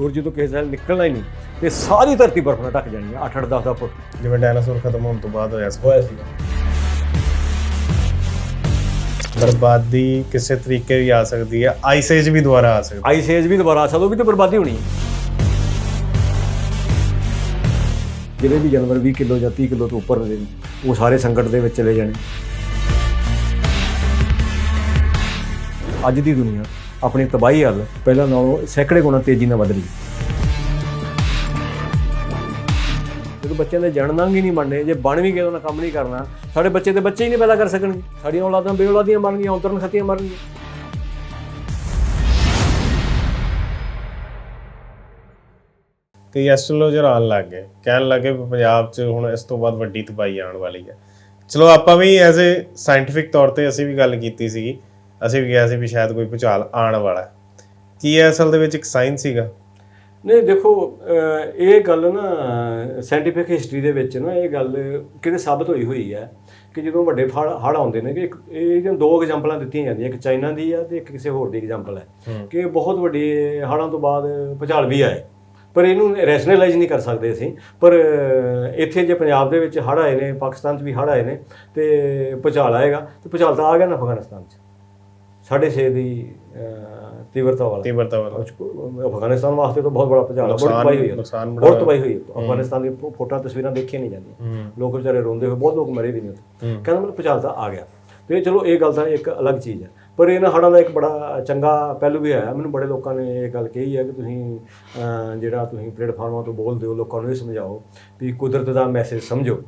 ਸੂਰਜ ਜਦੋਂ ਕਿਸੇ ਸਾਲ ਨਿਕਲਣਾ ਹੀ ਨਹੀਂ ਤੇ ਸਾਰੀ ਧਰਤੀ ਬਰਫ਼ ਨਾਲ ਢੱਕ ਜਾਣੀ ਹੈ 8-8 10-10 ਫੁੱਟ। ਜਿਵੇਂ ਡਾਇਨਾਸੌਰ ਖਤਮ ਹੋਣ ਤੋਂ ਬਾਅਦ ਹੋਇਆ ਸੀ ਹੋਇਆ ਸੀਗਾ। ਬਰਬਾਦੀ ਕਿਸੇ ਤਰੀਕੇ ਵੀ ਆ ਸਕਦੀ ਹੈ ਆਈਸ ਏਜ ਵੀ ਦੁਬਾਰਾ ਆ ਸਕਦੀ ਆਈਸ ਏਜ ਵੀ ਦੁਬਾਰਾ ਆ ਸਕਦਾ ਉਹ ਵੀ ਤਾਂ ਬਰਬਾਦੀ ਹੋਣੀ ਹੈ। ਜਿਹੜੇ ਵੀ ਜਾਨਵਰ 20 ਕਿਲੋ ਜਾਂ 30 ਕਿਲੋ ਤੋਂ ਉੱਪਰ ਨੇ ਉਹ ਸਾਰੇ ਸੰਕਟ ਦੇ ਵਿੱਚ ਚਲੇ ਜਾਣੇ। ਅੱਜ ਦੀ ਦੁਨੀਆ ਆਪਣੀ ਤਬਾਹੀ ਹੱਲ, ਪਹਿਲਾਂ ਨਾਲੋਂ ਸੈਂਕੜੇ ਗੁਣਾ ਤੇਜ਼ੀ ਨਾਲ ਵਧ ਰਹੀ। ਜਦੋਂ ਬੱਚਿਆਂ ਦੇ ਜਨਮ ਹੀ ਨਹੀਂ ਬਣਨੇ, ਜੇ ਬਣ ਵੀ ਗਏ ਉਹਨਾਂ ਕੰਮ ਨਹੀਂ ਕਰਨਾ। ਸਾਡੇ ਬੱਚੇ ਤੇ ਬੱਚੇ ਹੀ ਨਹੀਂ ਪੈਦਾ ਕਰ ਸਕਣਗੇ। ਸਾਡੀਆਂ ਔਲਾਦਾਂ ਬੇਔਲਾਦੀਆਂ ਬਣ ਗਈਆਂ ਔਤਰਨ ਖਤੀਆਂ ਮਰ ਕਈ ਐਸਟ੍ਰੋਲੋਜਰ ਆਉਣ ਲੱਗ ਗਏ। ਕਹਿਣ ਲੱਗੇ ਵੀ ਪੰਜਾਬ 'ਚ ਹੁਣ ਇਸ ਤੋਂ ਬਾਅਦ ਵੱਡੀ ਤਬਾਹੀ ਆਉਣ ਵਾਲੀ ਹੈ। ਚਲੋ ਆਪਾਂ ਵੀ ਐਜ਼ ਅ ਸਾਇੰਟਿਫਿਕ ਤੌਰ ਤੇ ਅਸੀਂ ਵੀ ਗੱਲ ਕੀਤੀ ਸੀਗੀ। ਅਸੀਂ ਵੀ ਕਿਹਾ ਸੀ ਵੀ ਸ਼ਾਇਦ ਕੋਈ ਭੁਚਾਲ ਆਉਣ ਵਾਲਾ ਹੈ। ਕੀ ਇਹ ਅਸਲ ਦੇ ਵਿੱਚ ਇੱਕ ਸਾਇੰਸ ਸੀਗਾ? ਨਹੀਂ ਦੇਖੋ ਅਹ ਇਹ ਗੱਲ ਨਾ ਸਾਇੰਟੀਫਿਕ ਹਿਸਟਰੀ ਦੇ ਵਿੱਚ ਨਾ ਇਹ ਗੱਲ ਕਿਤੇ ਸਾਬਤ ਹੋਈ ਹੋਈ ਹੈ ਕਿ ਜਦੋਂ ਵੱਡੇ ਹੜ੍ਹ ਆਉਂਦੇ ਨੇ ਕਿ ਇੱਕ ਇਹਦੀਆਂ ਦੋ ਐਗਜ਼ਾਮਪਲਾਂ ਦਿੱਤੀਆਂ ਜਾਂਦੀਆਂ ਇੱਕ ਚਾਈਨਾ ਦੀ ਆ ਤੇ ਇੱਕ ਕਿਸੇ ਹੋਰ ਦੀ ਐਗਜ਼ਾਮਪਲ ਹੈ ਕਿ ਬਹੁਤ ਵੱਡੇ ਹੜ੍ਹਾਂ ਤੋਂ ਬਾਅਦ ਭੁਚਾਲ ਵੀ ਆਏ। ਪਰ ਇਹਨੂੰ ਰੈਸ਼ਨਲਾਈਜ਼ ਨਹੀਂ ਕਰ ਸਕਦੇ ਅਸੀਂ। ਪਰ ਅਹ, ਇੱਥੇ ਜੇ ਪੰਜਾਬ ਦੇ ਵਿੱਚ ਹੜ੍ਹ ਆਏ ਨੇ ਪਾਕਿਸਤਾਨ 'ਚ ਵੀ ਹੜ੍ਹ ਆਏ ਨੇ ਤੇ ਭੁਚਾਲ ਆਏਗਾ ਤੇ ਭੁਚਾਲ ਤਾਂ ਆ ਗਿਆ ਨਾ ਅਫਗਾਨਿਸਤਾਨ 'ਚ। ਸਾਢੇ ਛੇ ਦੀ ਅਹ, ਤੀਬਰਤਾ ਵਾਲਾ। ਤੀਬਰਤਾ ਵਾਲਾ। ਅਫਗਾਨਿਸਤਾਨ ਵਾਸਤੇ ਤਾਂ ਬਹੁਤ ਬੜਾ ਨੁਕਸਾਨ- ਤਬਾਹੀ ਹੋਈ ਹੈ ਨੁਕਸਾਨ ਬਹੁਤ ਤਬਾਹੀ ਹੋਈ ਹੈ। ਅਫਗਾਨਿਸਤਾਨ ਦੀ ਫੋਟੋਆਂ ਤਸਵੀਰਾਂ ਦੇਖੀਆਂ ਨਹੀਂ ਜਾਂਦੀਆਂ। ਲੋਕ ਵਿਚਾਰੇ ਰੋਂਦੇ ਹੋਏ ਬਹੁਤ ਲੋਕ ਮਰੇ ਵੀ ਨਹੀਂ ਉੱਥੇ। ਕਹਿੰਦਾ ਮਤਲਬ ਭੁਚਾਲ ਤਾਂ ਆ ਗਿਆ। ਤੇ ਚਲੋ ਇਹ ਗੱਲ ਤਾਂ ਇੱਕ ਅਲੱਗ ਚੀਜ਼ ਹੈ ਪਰ ਇਹਨਾਂ ਹੜ੍ਹਾਂ ਦਾ ਇੱਕ ਬੜਾ ਚੰਗਾ ਪਹਿਲੂ ਵੀ ਆਇਆ। ਮੈਨੂੰ ਬੜੇ ਲੋਕਾਂ ਨੇ ਇਹ ਗੱਲ ਕਹੀ ਹੈ ਕਿ ਤੁਸੀਂ ਜਿਹੜਾ ਤੁਸੀਂ ਪਲੇਟਫਾਰਮਾਂ ਤੋਂ ਬੋਲਦੇ ਹੋ ਲੋਕਾਂ ਨੂੰ ਇਹ ਸਮਝਾਓ ਵੀ ਕੁਦਰਤ ਦਾ ਮੈਸੇਜ ਸਮਝੋ।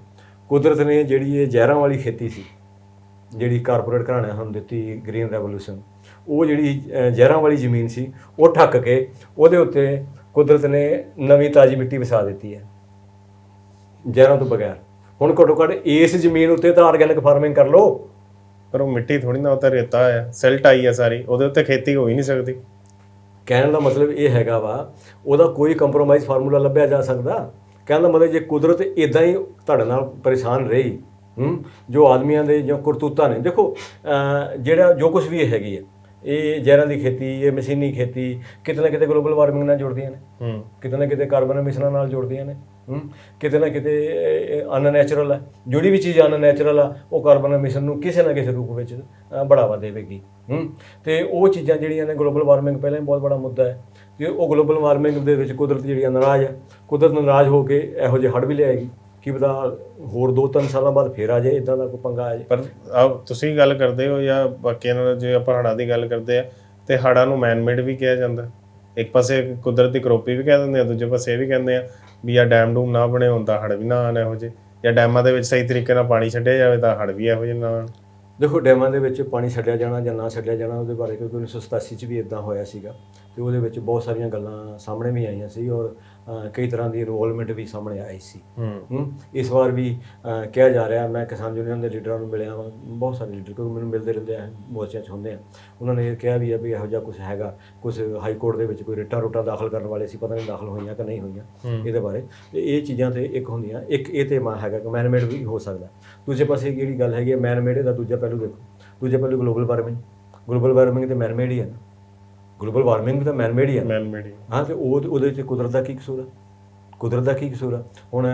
ਕੁਦਰਤ ਨੇ ਜਿਹੜੀ ਇਹ ਜ਼ਹਿਰਾਂ ਵਾਲੀ ਖੇਤੀ ਸੀ ਜਿਹੜੀ ਕਾਰਪੋਰੇਟ ਘਰਾਣਿਆਂ ਨੂੰ ਦਿੱਤੀ ਗ੍ਰੀਨ ਰੈਵੋਲੂਸ਼ਨ ਉਹ ਜਿਹੜੀ ਜ਼ਹਿਰਾਂ ਵਾਲੀ ਜ਼ਮੀਨ ਸੀ ਉਹ ਠੱਕ ਕੇ ਉਹਦੇ ਉੱਤੇ ਕੁਦਰਤ ਨੇ ਨਵੀਂ ਤਾਜੀ ਮਿੱਟੀ ਵਸਾ ਦਿੱਤੀ ਹੈ ਜ਼ਹਿਰਾਂ ਤੋਂ ਬਗੈਰ। ਹੁਣ ਘੱਟੋ ਘੱਟ ਇਸ ਜ਼ਮੀਨ ਉੱਤੇ ਤਾਂ ਆਰਗੈਨਿਕ ਫਾਰਮਿੰਗ ਕਰ ਲਓ। ਪਰ ਉਹ ਮਿੱਟੀ ਥੋੜੀ ਨਾ ਉਹ ਤਾਂ ਰੇਤਾ ਆ ਸਿਲਟ ਆਈ ਆ ਸਾਰੀ ਉਹਦੇ ਉੱਤੇ ਖੇਤੀ ਹੋ ਹੀ ਨਹੀਂ ਸਕਦੀ। ਕਹਿਣ ਦਾ ਮਤਲਬ ਇਹ ਹੈਗਾ ਵਾ ਉਹਦਾ ਕੋਈ ਕੰਪਰੋਮਾਈਜ਼ ਫਾਰਮੂਲਾ ਲੱਭਿਆ ਜਾ ਸਕਦਾ। ਕਹਿਣ ਦਾ ਮਤਲਬ ਜੇ ਕੁਦਰਤ ਇਦਾਂ ਹੀ ਤੁਹਾਡੇ ਨਾਲ ਪਰੇਸ਼ਾਨ ਰਹੀ ਹੂੰ? ਜੋ ਆਦਮੀਆਂ ਦੇ ਜੋ ਕਰਤੂਤਾਂ ਨੇ। ਦੇਖੋ ਜਿਹੜਾ ਜੋ ਕੁਝ ਵੀ ਇਹ ਹੈਗੀ ਹੈ ਇਹ ਜ਼ਹਿਰਾਂ ਦੀ ਖੇਤੀ ਇਹ ਮਸ਼ੀਨੀ ਖੇਤੀ ਕਿਤੇ ਨਾ ਕਿਤੇ ਗਲੋਬਲ ਵਾਰਮਿੰਗ ਨਾਲ ਜੁੜਦੀਆਂ ਨੇ। ਹੂੰ। ਕਿਤੇ ਨਾ ਕਿਤੇ ਕਾਰਬਨ ਐਮਿਸ਼ਨਾਂ ਨਾਲ ਜੁੜਦੀਆਂ ਨੇ। ਹੂੰ? ਕਿਤੇ ਨਾ ਕਿਤੇ ਅਨਨੈਚੁਰਲ ਹੈ। ਜਿਹੜੀ ਵੀ ਚੀਜ਼ ਅਨਨੈਚੁਰਲ ਆ ਉਹ ਕਾਰਬਨ ਐਮਿਸ਼ਨ ਨੂੰ ਕਿਸੇ ਨਾ ਕਿਸੇ ਰੂਪ ਵਿੱਚ ਬੜਾਵਾ ਦੇਵੇਗੀ। ਹੂੰ? ਤੇ ਉਹ ਚੀਜ਼ਾਂ ਜਿਹੜੀਆਂ ਨੇ ਗਲੋਬਲ ਵਾਰਮਿੰਗ ਪਹਿਲਾਂ ਹੀ ਬਹੁਤ ਬੜਾ ਮੁੱਦਾ ਹੈ। ਤੇ ਉਹ ਗਲੋਬਲ ਵਾਰਮਿੰਗ ਦੇ ਵਿੱਚ ਕੁਦਰਤ ਜਿਹੜੀ ਨਾਰਾਜ਼ ਹੈ ਕੁਦਰਤ ਨਾਰਾਜ਼ ਹੋ ਕੇ ਇਹੋ ਜਿਹੇ ਹੜ੍ਹ ਵੀ ਲਿਆਏਗੀ। ਕੀ ਪਤਾ ਹੋਰ 2-3 ਸਾਲਾਂ ਬਾਅਦ ਫੇਰ ਆ ਜਾਏ ਇਦਾਂ ਦਾ ਕੋਈ ਪੰਗਾ ਆ ਜਾਏ। ਪਰ ਆ ਤੁਸੀਂ ਗੱਲ ਕਰਦੇ ਹੋ ਜਾਂ ਬਾਕੀਆਂ ਨਾਲ ਜੇ ਆਪਾਂ ਹੜ੍ਹਾਂ ਦੀ ਗੱਲ ਕਰਦੇ ਆ ਤੇ ਹੜ੍ਹਾਂ ਨੂੰ ਮੈਨ-ਮੇਡ ਵੀ ਕਿਹਾ ਜਾਂਦਾ। ਇੱਕ ਪਾਸੇ ਕੁਦਰਤੀ ਕਰੋਪੀ ਵੀ ਕਹਿ ਦਿੰਦੇ ਆ ਦੂਜੇ ਪਾਸੇ ਇਹ ਵੀ ਕਹਿੰਦੇ ਆ ਵੀ ਆ ਡੈਮ ਡੂਮ ਨਾ ਬਣੇ ਹੁੰਦਾ ਹੜ੍ਹ ਵੀ ਨਾ ਆਣ ਇਹੋ ਜਿਹੇ। ਜਾਂ ਡੈਮਾਂ ਦੇ ਵਿੱਚ ਸਹੀ ਤਰੀਕੇ ਨਾਲ ਪਾਣੀ ਛੱਡਿਆ ਜਾਵੇ ਤਾਂ ਹੜ੍ਹ ਵੀ ਇਹੋ ਜਿਹੇ ਨਾ ਆਉਣ। ਦੇਖੋ ਡੈਮਾਂ ਦੇ ਵਿੱਚ ਪਾਣੀ ਛੱਡਿਆ ਜਾਣਾ ਜਾਂ ਨਾ ਛੱਡਿਆ ਜਾਣਾ ਉਹਦੇ ਬਾਰੇ ਕਿਉਂਕਿ 1987 ਚ ਵੀ ਇਦਾਂ ਹੋਇਆ ਸੀਗਾ। ਤੇ ਉਹਦੇ ਵਿੱਚ ਬਹੁਤ ਸਾਰੀਆਂ ਗੱਲਾਂ ਸਾਹਮਣੇ ਵੀ ਆਈਆਂ ਸੀ ਔਰ ਕਈ ਤਰ੍ਹਾਂ ਦੀ ਇਨਵੋਲਵਮੈਂਟ ਵੀ ਸਾਹਮਣੇ ਆਈ ਸੀ। ਹੂੰ। ਇਸ ਵਾਰ ਵੀ ਕਿਹਾ ਜਾ ਰਿਹਾ ਮੈਂ ਕਿਸਾਨ ਯੂਨੀਅਨ ਦੇ ਲੀਡਰਾਂ ਨੂੰ ਮਿਲਿਆ ਵਾਂ ਬਹੁਤ ਸਾਰੇ ਲੀਡਰ ਕਿਉਂਕਿ ਮੈਨੂੰ ਮਿਲਦੇ ਰਹਿੰਦੇ ਆ ਮੋਰਚਿਆਂ 'ਚ ਹੁੰਦੇ ਆ। ਉਹਨਾਂ ਨੇ ਇਹ ਕਿਹਾ ਵੀ ਆ ਵੀ ਇਹੋ ਜਿਹਾ ਕੁਝ ਹੈਗਾ ਕੁਝ ਹਾਈ ਕੋਰਟ ਦੇ ਵਿੱਚ ਕੋਈ ਰਿਟਾ ਰੋਟਾ ਦਾਖਲ ਕਰਨ ਵਾਲੇ ਸੀ ਪਤਾ ਨਹੀਂ ਦਾਖਲ ਹੋਈਆਂ ਕਿ ਨਹੀਂ ਹੋਈਆਂ ਇਹਦੇ ਬਾਰੇ। ਤੇ ਇਹ ਚੀਜ਼ਾਂ ਤੇ ਇੱਕ ਹੁੰਦੀਆਂ ਇੱਕ ਇਹ ਤੇ ਮਾ ਹੈਗਾ ਕਿ ਮੈਨਮੇਡ ਵੀ ਹੋ ਸਕਦਾ। ਦੂਜੇ ਪਾਸੇ ਜਿਹੜੀ ਗੱਲ ਹੈਗੀ ਮੈਨਮੇਡ ਦਾ ਦੂਜਾ ਪਹਿਲੂ ਦੇਖੋ। ਦੂਜਾ ਪਹਿਲੂ ਗਲੋਬਲ ਵਾਰਮਿੰਗ ਗਲੋਬਲ ਵਾਰਮਿੰਗ ਤੇ ਮੈਨਮੇਡ ਹੀ ਹੈ ਨਾ ਗਲੋਬਲ ਵਾਰਮਿੰਗ ਵੀ ਤਾਂ ਮੈਨਮੇਡ ਹੀ ਹੈ ਨਾ। ਮੈਨ-ਮੇਡ ਹੀ ਹਾਂ ਤੇ ਉਹ ਉਹਦੇ ਚ ਕੁਦਰਤ ਦਾ ਕੀ ਕਸੂਰ ਹੈ ਕੁਦਰਤ ਦਾ ਕੀ ਕਸੂਰ ਹੈ ਹੁਣ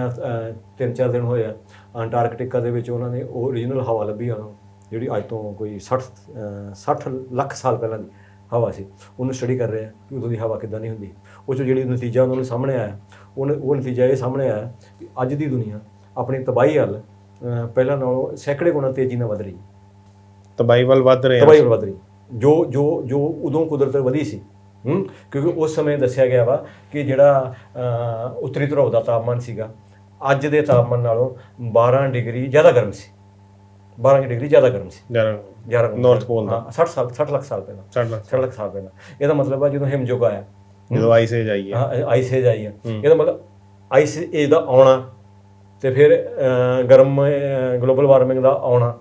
ਤਿੰਨ ਚਾਰ ਦਿਨ ਹੋਏ ਆ ਅੰਟਾਰਕਟਿਕਾ ਦੇ ਵਿੱਚ ਉਹਨਾਂ ਨੇ ਉਹ ਓਰੀਜਨਲ ਹਵਾ ਲੱਭੀ ਉਹਨਾਂ ਜਿਹੜੀ ਅੱਜ ਤੋਂ ਕੋਈ 60 ਅਹ, 60 ਲੱਖ ਸਾਲ ਪਹਿਲਾਂ ਦੀ ਹਵਾ ਸੀ। ਉਹਨੂੰ ਸਟੱਡੀ ਕਰ ਰਹੇ ਆ ਕਿ ਉਦੋਂ ਦੀ ਹਵਾ ਕਿੱਦਾਂ ਦੀ ਹੁੰਦੀ। ਉਹ 'ਚੋਂ ਜਿਹੜੀ ਨਤੀਜਾ ਉਹਨਾਂ ਨੂੰ ਸਾਹਮਣੇ ਆਇਆ ਉਹਨੇ ਉਹ ਨਤੀਜਾ ਇਹ ਸਾਹਮਣੇ ਆਇਆ ਕਿ ਅੱਜ ਦੀ ਦੁਨੀਆ ਆਪਣੀ ਤਬਾਹੀ ਅਹ, ਪਹਿਲਾਂ ਨਾਲੋਂ ਸੈਂਕੜੇ ਗੁਣਾ ਤੇਜ਼ੀ ਨਾਲ ਵਧ ਰਹੀ। ਹੈ ਤਬਾਈ ਵੱਲ ਵੱਧ ਰਹੇ ਆ। ਤਬਾਹੀ ਵੱਲ ਵਧ ਰਹੀ। ਜੋ ਜੋ ਜੋ ਉਦੋਂ ਕੁਦਰਤ ਵਧੀ ਸੀ ਹੂੰ? ਕਿਉਂਕਿ ਉਸ ਸਮੇਂ ਦੱਸਿਆ ਗਿਆ ਵਾ ਕਿ ਜਿਹੜਾ ਉੱਤਰੀ ਧਰੁਵ ਦਾ ਤਾਪਮਾਨ ਸੀਗਾ ਅੱਜ ਦੇ ਤਾਪਮਾਨ ਨਾਲੋਂ 12 ਡਿਗਰੀ ਜ਼ਿਆਦਾ ਗਰਮ ਸੀ। 12 ਡਿਗਰੀ ਜ਼ਿਆਦਾ ਗਰਮ ਸੀ। ਜਰਾ 11 North Pole ਦਾ। 60 ਸਾਲ 60 ਲੱਖ ਸਾਲ ਪਹਿਲਾਂ। ਸਾਡਾ 60 ਲੱਖ ਸਾਲ ਪਹਿਲਾਂ। ਇਹਦਾ ਮਤਲਬ ਆ ਜਦੋਂ ਹਿਮਯੁੱਗ ਆਇਆ। ਜਦੋਂ ਆਈਸ ਏਜ ਆਈ ਹੈ। ਆਈਸ ਏਜ ਆਈ ਹੈ। ਇਹਦਾ ਮਤਲਬ ਆਈਸ ਏਜ ਦਾ ਆਉਣਾ ਤੇ ਫਿਰ ਗਰਮ ਗਲੋਬਲ ਵਾਰਮਿੰਗ ਦਾ ਆਉਣਾ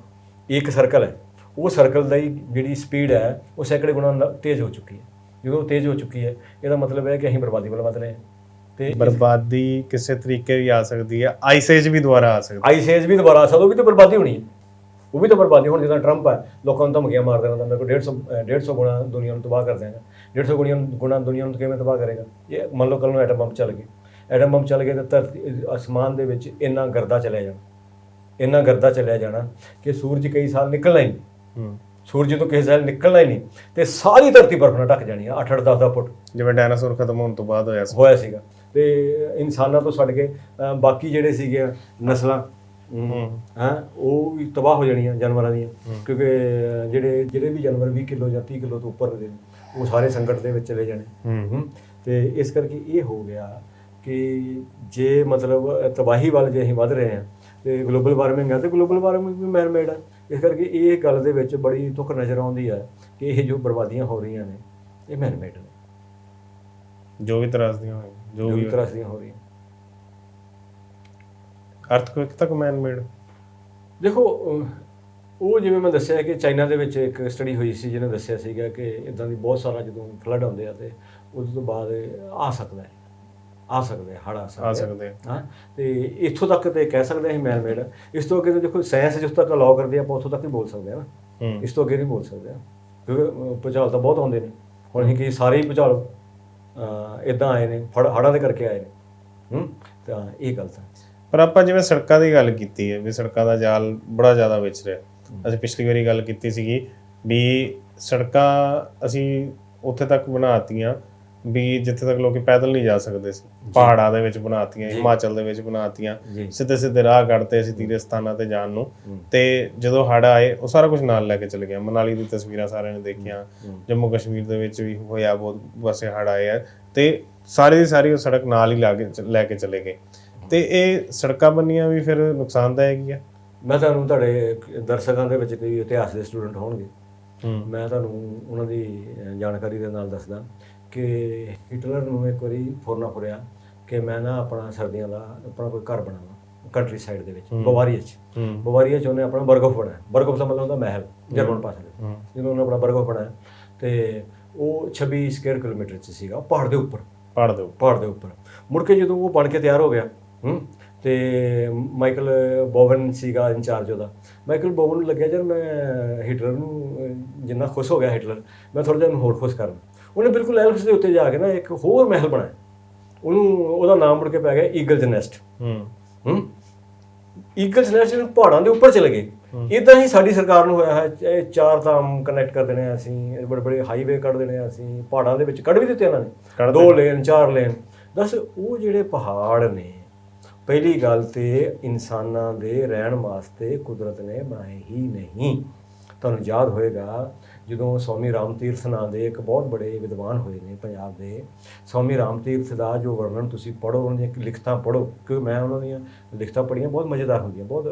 ਇਹ ਇੱਕ ਸਰਕਲ ਹੈ। ਉਹ ਸਰਕਲ ਦੀ ਜਿਹੜੀ ਸਪੀਡ ਹੈ ਉਹ ਸੈਂਕੜੇ ਗੁਣਾ ਤੇਜ਼ ਹੋ ਚੁੱਕੀ ਹੈ। ਜਦੋਂ ਤੇਜ਼ ਹੋ ਚੁੱਕੀ ਹੈ ਇਹਦਾ ਮਤਲਬ ਹੈ ਕਿ ਅਸੀਂ ਬਰਬਾਦੀ ਵੱਲ ਵਧ ਰਹੇ ਹਾਂ। ਤੇ ਬਰਬਾਦੀ ਕਿਸੇ ਤਰੀਕੇ ਵੀ ਆ ਸਕਦੀ ਹੈ ਆਈਸ ਏਜ ਵੀ ਦੁਬਾਰਾ ਆ ਸਕਦੀ ਆਈਸ ਏਜ ਵੀ ਦੁਬਾਰਾ ਆ ਸਕਦਾ ਉਹ ਵੀ ਤਾਂ ਬਰਬਾਦੀ ਹੋਣੀ ਹੈ। ਉਹ ਵੀ ਤਾਂ ਬਰਬਾਦੀ ਹੁਣ ਜਿੱਦਾਂ ਟਰੰਪ ਹੈ ਲੋਕਾਂ ਨੂੰ ਧਮਕੀਆਂ ਮਾਰ ਦੇਣਾ ਮੇਰੇ ਕੋਲ 150 ਅਹ 150 ਗੁਣਾ ਦੁਨੀਆ ਨੂੰ ਤਬਾਹ ਕਰ ਦੇਗਾ 150 ਗੁਣਾ ਗੁਣਾ ਦੁਨੀਆ ਨੂੰ ਕਿਵੇਂ ਤਬਾਹ ਕਰੇਗਾ? ਇਹ ਮੰਨ ਲਓ ਕੱਲ ਨੂੰ ਐਟਮ ਬੰਬ ਚੱਲ ਗਏ। ਐਟਮ ਬੰਬ ਚੱਲ ਗਏ ਤਾਂ ਧਰਤੀ ਅਸਮਾਨ ਦੇ ਵਿੱਚ ਇੰਨਾ ਗਰਦਾ ਚਲਿਆ ਜਾਣਾ। ਇੰਨਾ ਗਰਦਾ ਚਲਿਆ ਜਾਣਾ ਕਿ ਸੂਰਜ ਕਈ ਸਾਲ ਨਿਕਲਣਾ ਹੀ ਨਹੀਂ। ਹੂੰ ਸੂਰਜ ਤੋਂ ਕਿਸੇ ਸਾਲ ਨਿਕਲਣਾ ਹੀ ਨਹੀਂ ਤੇ ਸਾਰੀ ਧਰਤੀ ਬਰਫ਼ ਨਾਲ ਢੱਕ ਜਾਣੀ ਆ 8-8 10-10 ਫੁੱਟ। ਜਿਵੇਂ ਡਾਇਨਾਸੌਰ ਖਤਮ ਹੋਣ ਤੋਂ ਬਾਅਦ ਹੋਇਆ ਸੀ। ਹੋਇਆ ਸੀਗਾ। ਤੇ ਇਨਸਾਨਾਂ ਤੋਂ ਛੱਡ ਕੇ ਬਾਕੀ ਜਿਹੜੇ ਸੀਗੇ ਨਸਲਾਂ ਹੂੰ। ਉਹ ਵੀ ਤਬਾਹ ਹੋ ਜਾਣੀਆਂ ਜਾਨਵਰਾਂ ਦੀਆਂ। ਕਿਉਂਕਿ ਜਿਹੜੇ ਜਿਹੜੇ ਵੀ ਜਾਨਵਰ 20 ਕਿਲੋ ਜਾਂ 30 ਕਿਲੋ ਤੋਂ ਉੱਪਰ ਦੇ ਨੇ ਉਹ ਸਾਰੇ ਸੰਕਟ ਦੇ ਵਿੱਚ ਚਲੇ ਜਾਣੇ। ਹੂੰ। ਤੇ ਇਸ ਕਰਕੇ ਇਹ ਹੋ ਗਿਆ ਕਿ ਜੇ ਮਤਲਬ ਤਬਾਹੀ ਵੱਲ ਜੇ ਅਸੀਂ ਵੱਧ ਰਹੇ ਹਾਂ ਤੇ ਗਲੋਬਲ ਵਾਰਮਿੰਗ ਹੈ ਤੇ ਗਲੋਬਲ ਵਾਰਮਿੰਗ ਵੀ ਮੈਨ ਮੇਡ ਹੈ ਇਸ ਕਰਕੇ ਇਹ ਗੱਲ ਦੇ ਵਿੱਚ ਬੜੀ ਤੁਕ ਨਜ਼ਰ ਆਉਂਦੀ ਹੈ ਕਿ ਇਹ ਜੋ ਬਰਬਾਦੀਆਂ ਹੋ ਰਹੀਆਂ ਨੇ ਇਹ ਮੈਨ ਮੇਡ ਨੇ। ਜੋ ਵੀ ਤਰਾਸਦੀਆਂ ਹੋਏ ਜੋ ਜੋ ਵੀ ਤਰ੍ਹਾਂ ਦੀਆਂ ਹੋ ਰਹੀਆਂ। ਅਰਥਕੁਇਕ ਤੱਕ ਮੈਨ ਮੇਡ ਦੇਖੋ ਉਹ ਜਿਵੇਂ ਮੈਂ ਦੱਸਿਆ ਕਿ ਚਾਈਨਾ ਦੇ ਵਿੱਚ ਇੱਕ ਸਟੱਡੀ ਹੋਈ ਸੀ ਜਿਹਨੇ ਦੱਸਿਆ ਸੀਗਾ ਕਿ ਇਦਾਂ ਦੀ ਬਹੁਤ ਸਾਰਾ ਜਦੋਂ ਫਲੱਡ ਆਉਂਦੇ ਆ ਤੇ ਉਸ ਤੋਂ ਬਾਅਦ ਆ ਸਕਦਾ ਹੈ। ਆ ਸਕਦੇ ਹੜ ਆ ਸਕਦੇ। ਆ ਸਕਦੇ। ਹਾਂ ਤੇ ਇੱਥੋਂ ਤੱਕ ਤੇ ਕਹਿ ਸਕਦੇ ਹਾਂ ਮੈਨ ਮੇਡ ਇਸ ਤੋਂ ਅੱਗੇ ਤਾਂ ਦੇਖੋ ਸਾਇੰਸ ਜਿਸ ਤੱਕ ਅਲਾਉ ਕਰਦੀ ਆ ਆਪਾਂ ਉੱਥੋਂ ਤੱਕ ਹੀ ਬੋਲ ਸਕਦੇ ਆ ਨਾ। ਇਸ ਤੋਂ ਅੱਗੇ ਨਹੀਂ ਬੋਲ ਸਕਦੇ ਆ। ਕਿਉਂਕਿ ਭੂਚਾਲ ਤਾਂ ਬਹੁਤ ਆਉਂਦੇ ਨੇ। ਹੁਣ ਅਸੀਂ ਕੀ ਸਾਰੇ ਹੀ ਭੂਚਾਲ ਇਦਾਂ ਆਏ ਨੇ ਫੜ ਹੜਾਂ ਦੇ ਕਰਕੇ ਆਏ ਨੇ। ਹੂੰ ਤਾਂ ਇਹ ਗੱਲ ਤਾਂ ਪਰ ਆਪਾਂ ਜਿਵੇਂ ਸੜਕਾਂ ਦੀ ਗੱਲ ਕੀਤੀ ਹੈ ਵੀ ਸੜਕਾਂ ਦਾ ਜਾਲ ਬੜਾ ਜ਼ਿਆਦਾ ਵਿਚ ਰਿਹਾ। ਅਸੀਂ ਪਿਛਲੀ ਵਾਰੀ ਗੱਲ ਕੀਤੀ ਸੀਗੀ ਵੀ ਸੜਕਾਂ ਅਸੀਂ ਉੱਥੇ ਤੱਕ ਬਣਾਤੀਆਂ ਵੀ ਜਿੱਥੇ ਤੱਕ ਲੋਕੀ ਪੈਦਲ ਨਹੀਂ ਜਾ ਸਕਦੇ ਸੀ। ਪਹਾੜਾਂ ਦੇ ਵਿੱਚ ਬਣਾਤੀਆਂ ਹਿਮਾਚਲ ਦੇ ਵਿੱਚ ਬਣਾਤੀਆਂ ਸਿੱਧੇ ਸਿੱਧੇ ਰਾਹ ਕੱਢਤੇ ਸੀ ਤੀਰੇ ਸਥਾਨਾਂ ਤੇ ਜਾਣ ਨੂੰ। ਤੇ ਜਦੋਂ ਹੜ ਆਏ ਉਹ ਸਾਰਾ ਕੁਝ ਨਾਲ ਲੈ ਕੇ ਚਲੇ ਗਿਆ। ਮਨਾਲੀ ਦੀ ਤਸਵੀਰਾਂ ਸਾਰਿਆਂ ਨੇ ਦੇਖੀਆਂ। ਜੰਮੂ ਕਸ਼ਮੀਰ ਦੇ ਵਿੱਚ ਵੀ ਹੋਇਆ ਬਹੁਤ ਪਾਸੇ ਹੜ ਆਏ ਆ। ਤੇ ਸਾਰੀ ਦੀ ਸਾਰੀ ਉਹ ਸੜਕ ਨਾਲ ਹੀ ਲਾ ਕੇ ਚਲੇ ਗਏ। ਤੇ ਇਹ ਸੜਕਾਂ ਬੰਨੀਆਂ ਵੀ ਫਿਰ ਨੁਕਸਾਨਦਾਇਕ ਹੀ ਆ। ਮੈਂ ਤੁਹਾਨੂੰ ਤੁਹਾਡੇ ਦਰਸ਼ਕਾਂ ਦੇ ਵਿੱਚ ਕੋਈ ਇਤਿਹਾਸ ਦੇ ਸਟੂਡੈਂਟ ਹੋਣਗੇ। ਮੈਂ ਤੁਹਾਨੂੰ ਉਹਨਾਂ ਦੀ ਜਾਣਕਾਰੀ ਦੇ ਨਾਲ ਦੱਸਦਾ। ਕਿ ਹਿਟਲਰ ਨੂੰ ਇੱਕ ਵਾਰੀ ਫੋਰਨਾ ਫੁਰਿਆ ਕਿ ਮੈਂ ਨਾ ਆਪਣਾ ਸਰਦੀਆਂ ਦਾ ਆਪਣਾ ਕੋਈ ਘਰ ਬਣਾਵਾਂ ਕੰਟਰੀ ਸਾਈਡ ਦੇ ਵਿੱਚ ਬਵਾਰੀਆ 'ਚ। ਬਵਾਰੀਆ 'ਚ ਉਹਨੇ ਆਪਣਾ ਬਰਗੋਫ ਬਣਾਇਆ ਬਰਗੋਫ ਦਾ ਮਤਲਬ ਹੁੰਦਾ ਮਹਿਲ ਜਰਮਨ ਭਾਸ਼ਾ ਦੇ। ਜਦੋਂ ਉਹਨੇ ਆਪਣਾ ਬਰਗੋਫ ਬਣਾਇਆ ਤੇ ਉਹ 26 ਸਕੁਅਰ ਕਿਲੋਮੀਟਰ 'ਚ ਸੀਗਾ ਪਹਾੜ ਦੇ ਉੱਪਰ। ਪੜ ਦਿਓ ਪਹਾੜ ਦੇ ਉੱਪਰ। ਮੁੜ ਕੇ ਜਦੋਂ ਉਹ ਬਣ ਕੇ ਤਿਆਰ ਹੋ ਗਿਆ ਹੂੰ ਤੇ ਮਾਈਕਲ ਬੋਵਨ ਸੀਗਾ ਇੰਚਾਰਜ ਉਹਦਾ। ਮਾਈਕਲ ਬੋਵਨ ਨੂੰ ਲੱਗਿਆ ਜਦ ਮੈਂ ਹਿਟਲਰ ਨੂੰ ਜਿੰਨਾ ਖੁਸ਼ ਹੋ ਗਿਆ ਹਿਟਲਰ ਮੈਂ ਥੋੜਾ ਜਿਹਾ ਹੋਰ ਖੁਸ਼ ਕਰਾਂ ਉਹਨੇ ਬਿਲਕੁਲ ਐਲਪਸ ਦੇ ਉੱਤੇ ਜਾ ਕੇ ਨਾ ਇੱਕ ਹੋਰ ਮਹਿਲ ਬਣਾਇਆ। ਉਹਨੂੰ ਉਹਦਾ ਨਾਮ ਮੁੜ ਕੇ ਪੈ ਗਿਆ ਈਗਲਸ ਨੈਸਟ ਹੂੰ। ਹੂੰ? ਈਗਲਸ ਨੈਸਟ ਨੂੰ ਪਹਾੜਾਂ ਦੇ ਉੱਪਰ ਚਲੇ ਗਏ। ਇਦਾਂ ਹੀ ਸਾਡੀ ਸਰਕਾਰ ਨੂੰ ਹੋਇਆ ਹੈ ਇਹ ਚਾਰ ਧਾਮ ਕਨੈਕਟ ਕਰ ਦੇਣੇ ਆ ਅਸੀਂ ਬੜੇ ਬੜੇ ਹਾਈਵੇ ਕੱਢ ਦੇਣੇ ਆ ਅਸੀਂ ਪਹਾੜਾਂ ਦੇ ਵਿੱਚ ਕੱਢ ਵੀ ਦਿੱਤੇ ਇਹਨਾਂ ਨੇ। ਦੋ ਲੇਨ ਚਾਰ ਲੇਨ ਦੱਸ ਉਹ ਜਿਹੜੇ ਪਹਾੜ ਨੇ ਪਹਿਲੀ ਗੱਲ ਤੇ ਇਨਸਾਨਾਂ ਦੇ ਰਹਿਣ ਵਾਸਤੇ ਕੁਦਰਤ ਨੇ ਬਣਾਏ ਹੀ ਨਹੀਂ। ਤੁਹਾਨੂੰ ਯਾਦ ਹੋਏਗਾ ਜਦੋਂ ਸਵਾਮੀ ਰਾਮ ਤੀਰਥ ਨਾਂ ਦੇ ਇੱਕ ਬਹੁਤ ਬੜੇ ਵਿਦਵਾਨ ਹੋਏ ਨੇ ਪੰਜਾਬ ਦੇ ਸਵਾਮੀ ਰਾਮ ਤੀਰਥ ਦਾ ਜੋ ਵਰਣਨ ਤੁਸੀਂ ਪੜੋ ਉਹਨਾਂ ਦੀਆਂ ਲਿਖਤਾਂ ਪੜੋ ਕਿਉਂਕਿ ਮੈਂ ਉਹਨਾਂ ਦੀਆਂ ਲਿਖਤਾਂ ਪੜ੍ਹੀਆਂ ਬਹੁਤ ਮਜ਼ੇਦਾਰ ਹੁੰਦੀਆਂ ਬਹੁਤ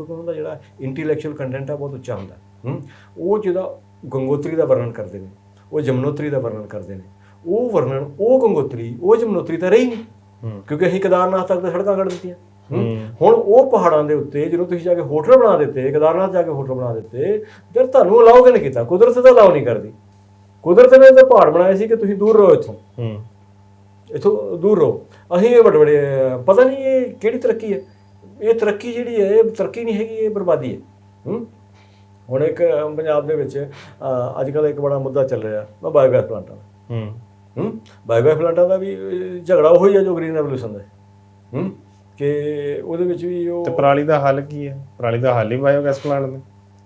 ਉਹਨਾਂ ਦਾ ਜਿਹੜਾ ਇੰਟੈਲੈਕਚੁਅਲ ਕੰਟੈਂਟ ਆ ਬਹੁਤ ਉੱਚਾ ਹੁੰਦਾ ਹੂੰ ਉਹ ਜਿਹਦਾ ਗੰਗੋਤਰੀ ਦਾ ਵਰਣਨ ਕਰਦੇ ਨੇ ਉਹ ਜਮਨੋਤਰੀ ਦਾ ਵਰਣਨ ਕਰਦੇ ਨੇ ਉਹ ਵਰਣਨ ਉਹ ਗੰਗੋਤਰੀ ਉਹ ਜਮਨੋਤਰੀ ਤਾਂ ਰਹੀ ਨਹੀਂ ਕਿਉਂਕਿ ਅਸੀਂ ਕੇਦਾਰਨਾਥ ਤੱਕ ਤਾਂ ਸੜਕਾਂ ਕੱਢ ਦਿੱਤੀਆਂ। ਹੁਣ ਉਹ ਪਹਾੜਾਂ ਦੇ ਉੱਤੇ ਜਦੋਂ ਤੁਸੀਂ ਜਾ ਕੇ ਹੋਟਲ ਬਣਾ ਦਿੱਤੇ ਕੇਦਾਰਨਾਥ ਜਾ ਕੇ ਹੋਟਲ ਬਣਾ ਦਿੱਤੇ ਫਿਰ ਤੁਹਾਨੂੰ ਅਲਾਉ ਕਿਹਨੇ ਕੀਤਾ? ਕੁਦਰਤ ਤਾਂ ਅਲਾਉ ਨਹੀਂ ਕਰਦੀ। ਕੁਦਰਤ ਨੇ ਤਾਂ ਪਹਾੜ ਬਣਾਏ ਸੀ ਕਿ ਤੁਸੀਂ ਦੂਰ ਰਹੋ ਇੱਥੋਂ। ਹੂੰ। ਇੱਥੋਂ ਦੂਰ ਰਹੋ। ਅਸੀਂ ਇਹ ਵੱਡੇ ਵੱਡੇ ਪਤਾ ਨਹੀਂ ਇਹ ਕਿਹੜੀ ਤਰੱਕੀ ਹੈ। ਇਹ ਤਰੱਕੀ ਜਿਹੜੀ ਹੈ ਇਹ ਤਰੱਕੀ ਨਹੀਂ ਹੈਗੀ ਇਹ ਬਰਬਾਦੀ ਹੈ। ਹੂੰ? ਹੁਣ ਇੱਕ ਪੰਜਾਬ ਦੇ ਵਿੱਚ ਅੱਜ ਕੱਲ੍ਹ ਇੱਕ ਬੜਾ ਮੁੱਦਾ ਚੱਲ ਰਿਹਾ ਉਹ ਬਾਇਓਗੈਸ ਪਲਾਂਟਾਂ ਦਾ। ਹੂੰ। ਹੂੰ? ਬਾਇਓਗੈਸ ਪਲਾਂਟਾਂ ਦਾ ਵੀ ਝਗੜਾ ਉਹ ਹੀ ਹੈ ਜੋ ਗ੍ਰੀਨ ਰੈਵੋਲੂਸ਼ਨ ਦਾ ਹੈ। ਕਿ ਉਹਦੇ ਵਿੱਚ ਵੀ ਉਹ ਤੇ ਪਰਾਲੀ ਦਾ ਹੱਲ ਕੀ ਹੈ? ਪਰਾਲੀ ਦਾ ਹੱਲ ਹੀ ਬਾਇਓਗੈਸ ਪਲਾਂਟ ਨੇ।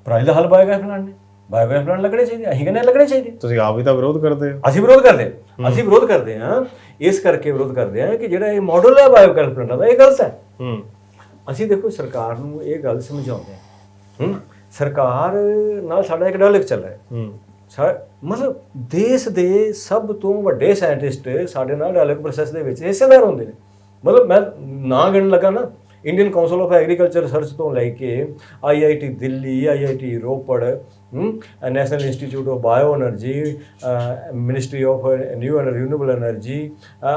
ਪ੍ਰਾਈਜ਼ ਦਾ ਹੱਲ ਬਾਇਓਗੈਸ ਪਲਾਂਟ ਨੇ। ਬਾਇਓਗੈਸ ਪਲਾਂਟ ਲੱਗਣੇ ਚਾਹੀਦੇ ਅਸੀਂ ਕਹਿੰਦੇ ਲੱਗਣੇ ਚਾਹੀਦੇ ਤੁਸੀਂ ਆਪ ਵੀ ਤਾਂ ਵਿਰੋਧ ਕਰਦੇ ਹੋ। ਅਸੀਂ ਵਿਰੋਧ ਕਰਦੇ ਹਾਂ। ਅਸੀਂ ਵਿਰੋਧ ਕਰਦੇ ਹਾਂ। ਇਸ ਕਰਕੇ ਵਿਰੋਧ ਕਰਦੇ ਹਾਂ ਕਿ ਜਿਹੜਾ ਇਹ ਮਾਡਲ ਹੈ ਬਾਇਓਗੈਸ ਪਲਾਂਟਾਂ ਦਾ ਇਹ ਗਲਤ ਹੈ। ਹੂੰ। ਅਸੀਂ ਦੇਖੋ ਸਰਕਾਰ ਨੂੰ ਇਹ ਗੱਲ ਸਮਝਾਉਂਦੇ ਹਾਂ। ਹੂੰ। ਸਰਕਾਰ ਨਾਲ ਸਾਡਾ ਇੱਕ ਡਾਇਲੌਗ ਚੱਲ ਰਿਹਾ ਹੈ। ਹੂੰ। ਮਤਲਬ ਦੇਸ਼ ਦੇ ਸਭ ਤੋਂ ਵੱਡੇ ਸਾਇੰਟਿਸਟ ਸਾਡੇ ਨਾਲ ਡਾਇਲੌਗ ਪ੍ਰੋਸੈਸ ਦੇ ਵਿੱਚ ਹਿੱਸੇਦਾਰ ਹੁੰਦੇ ਨੇ। ਮਤਲਬ ਮੈਂ ਨਾ ਗਣ ਲਗਾ ਨਾ Indian council of agriculture research ਤੋਂ ਲੈ ਕੇ IIT Delhi IIT Ropar national institute of bio energy ministry of new and renewable energy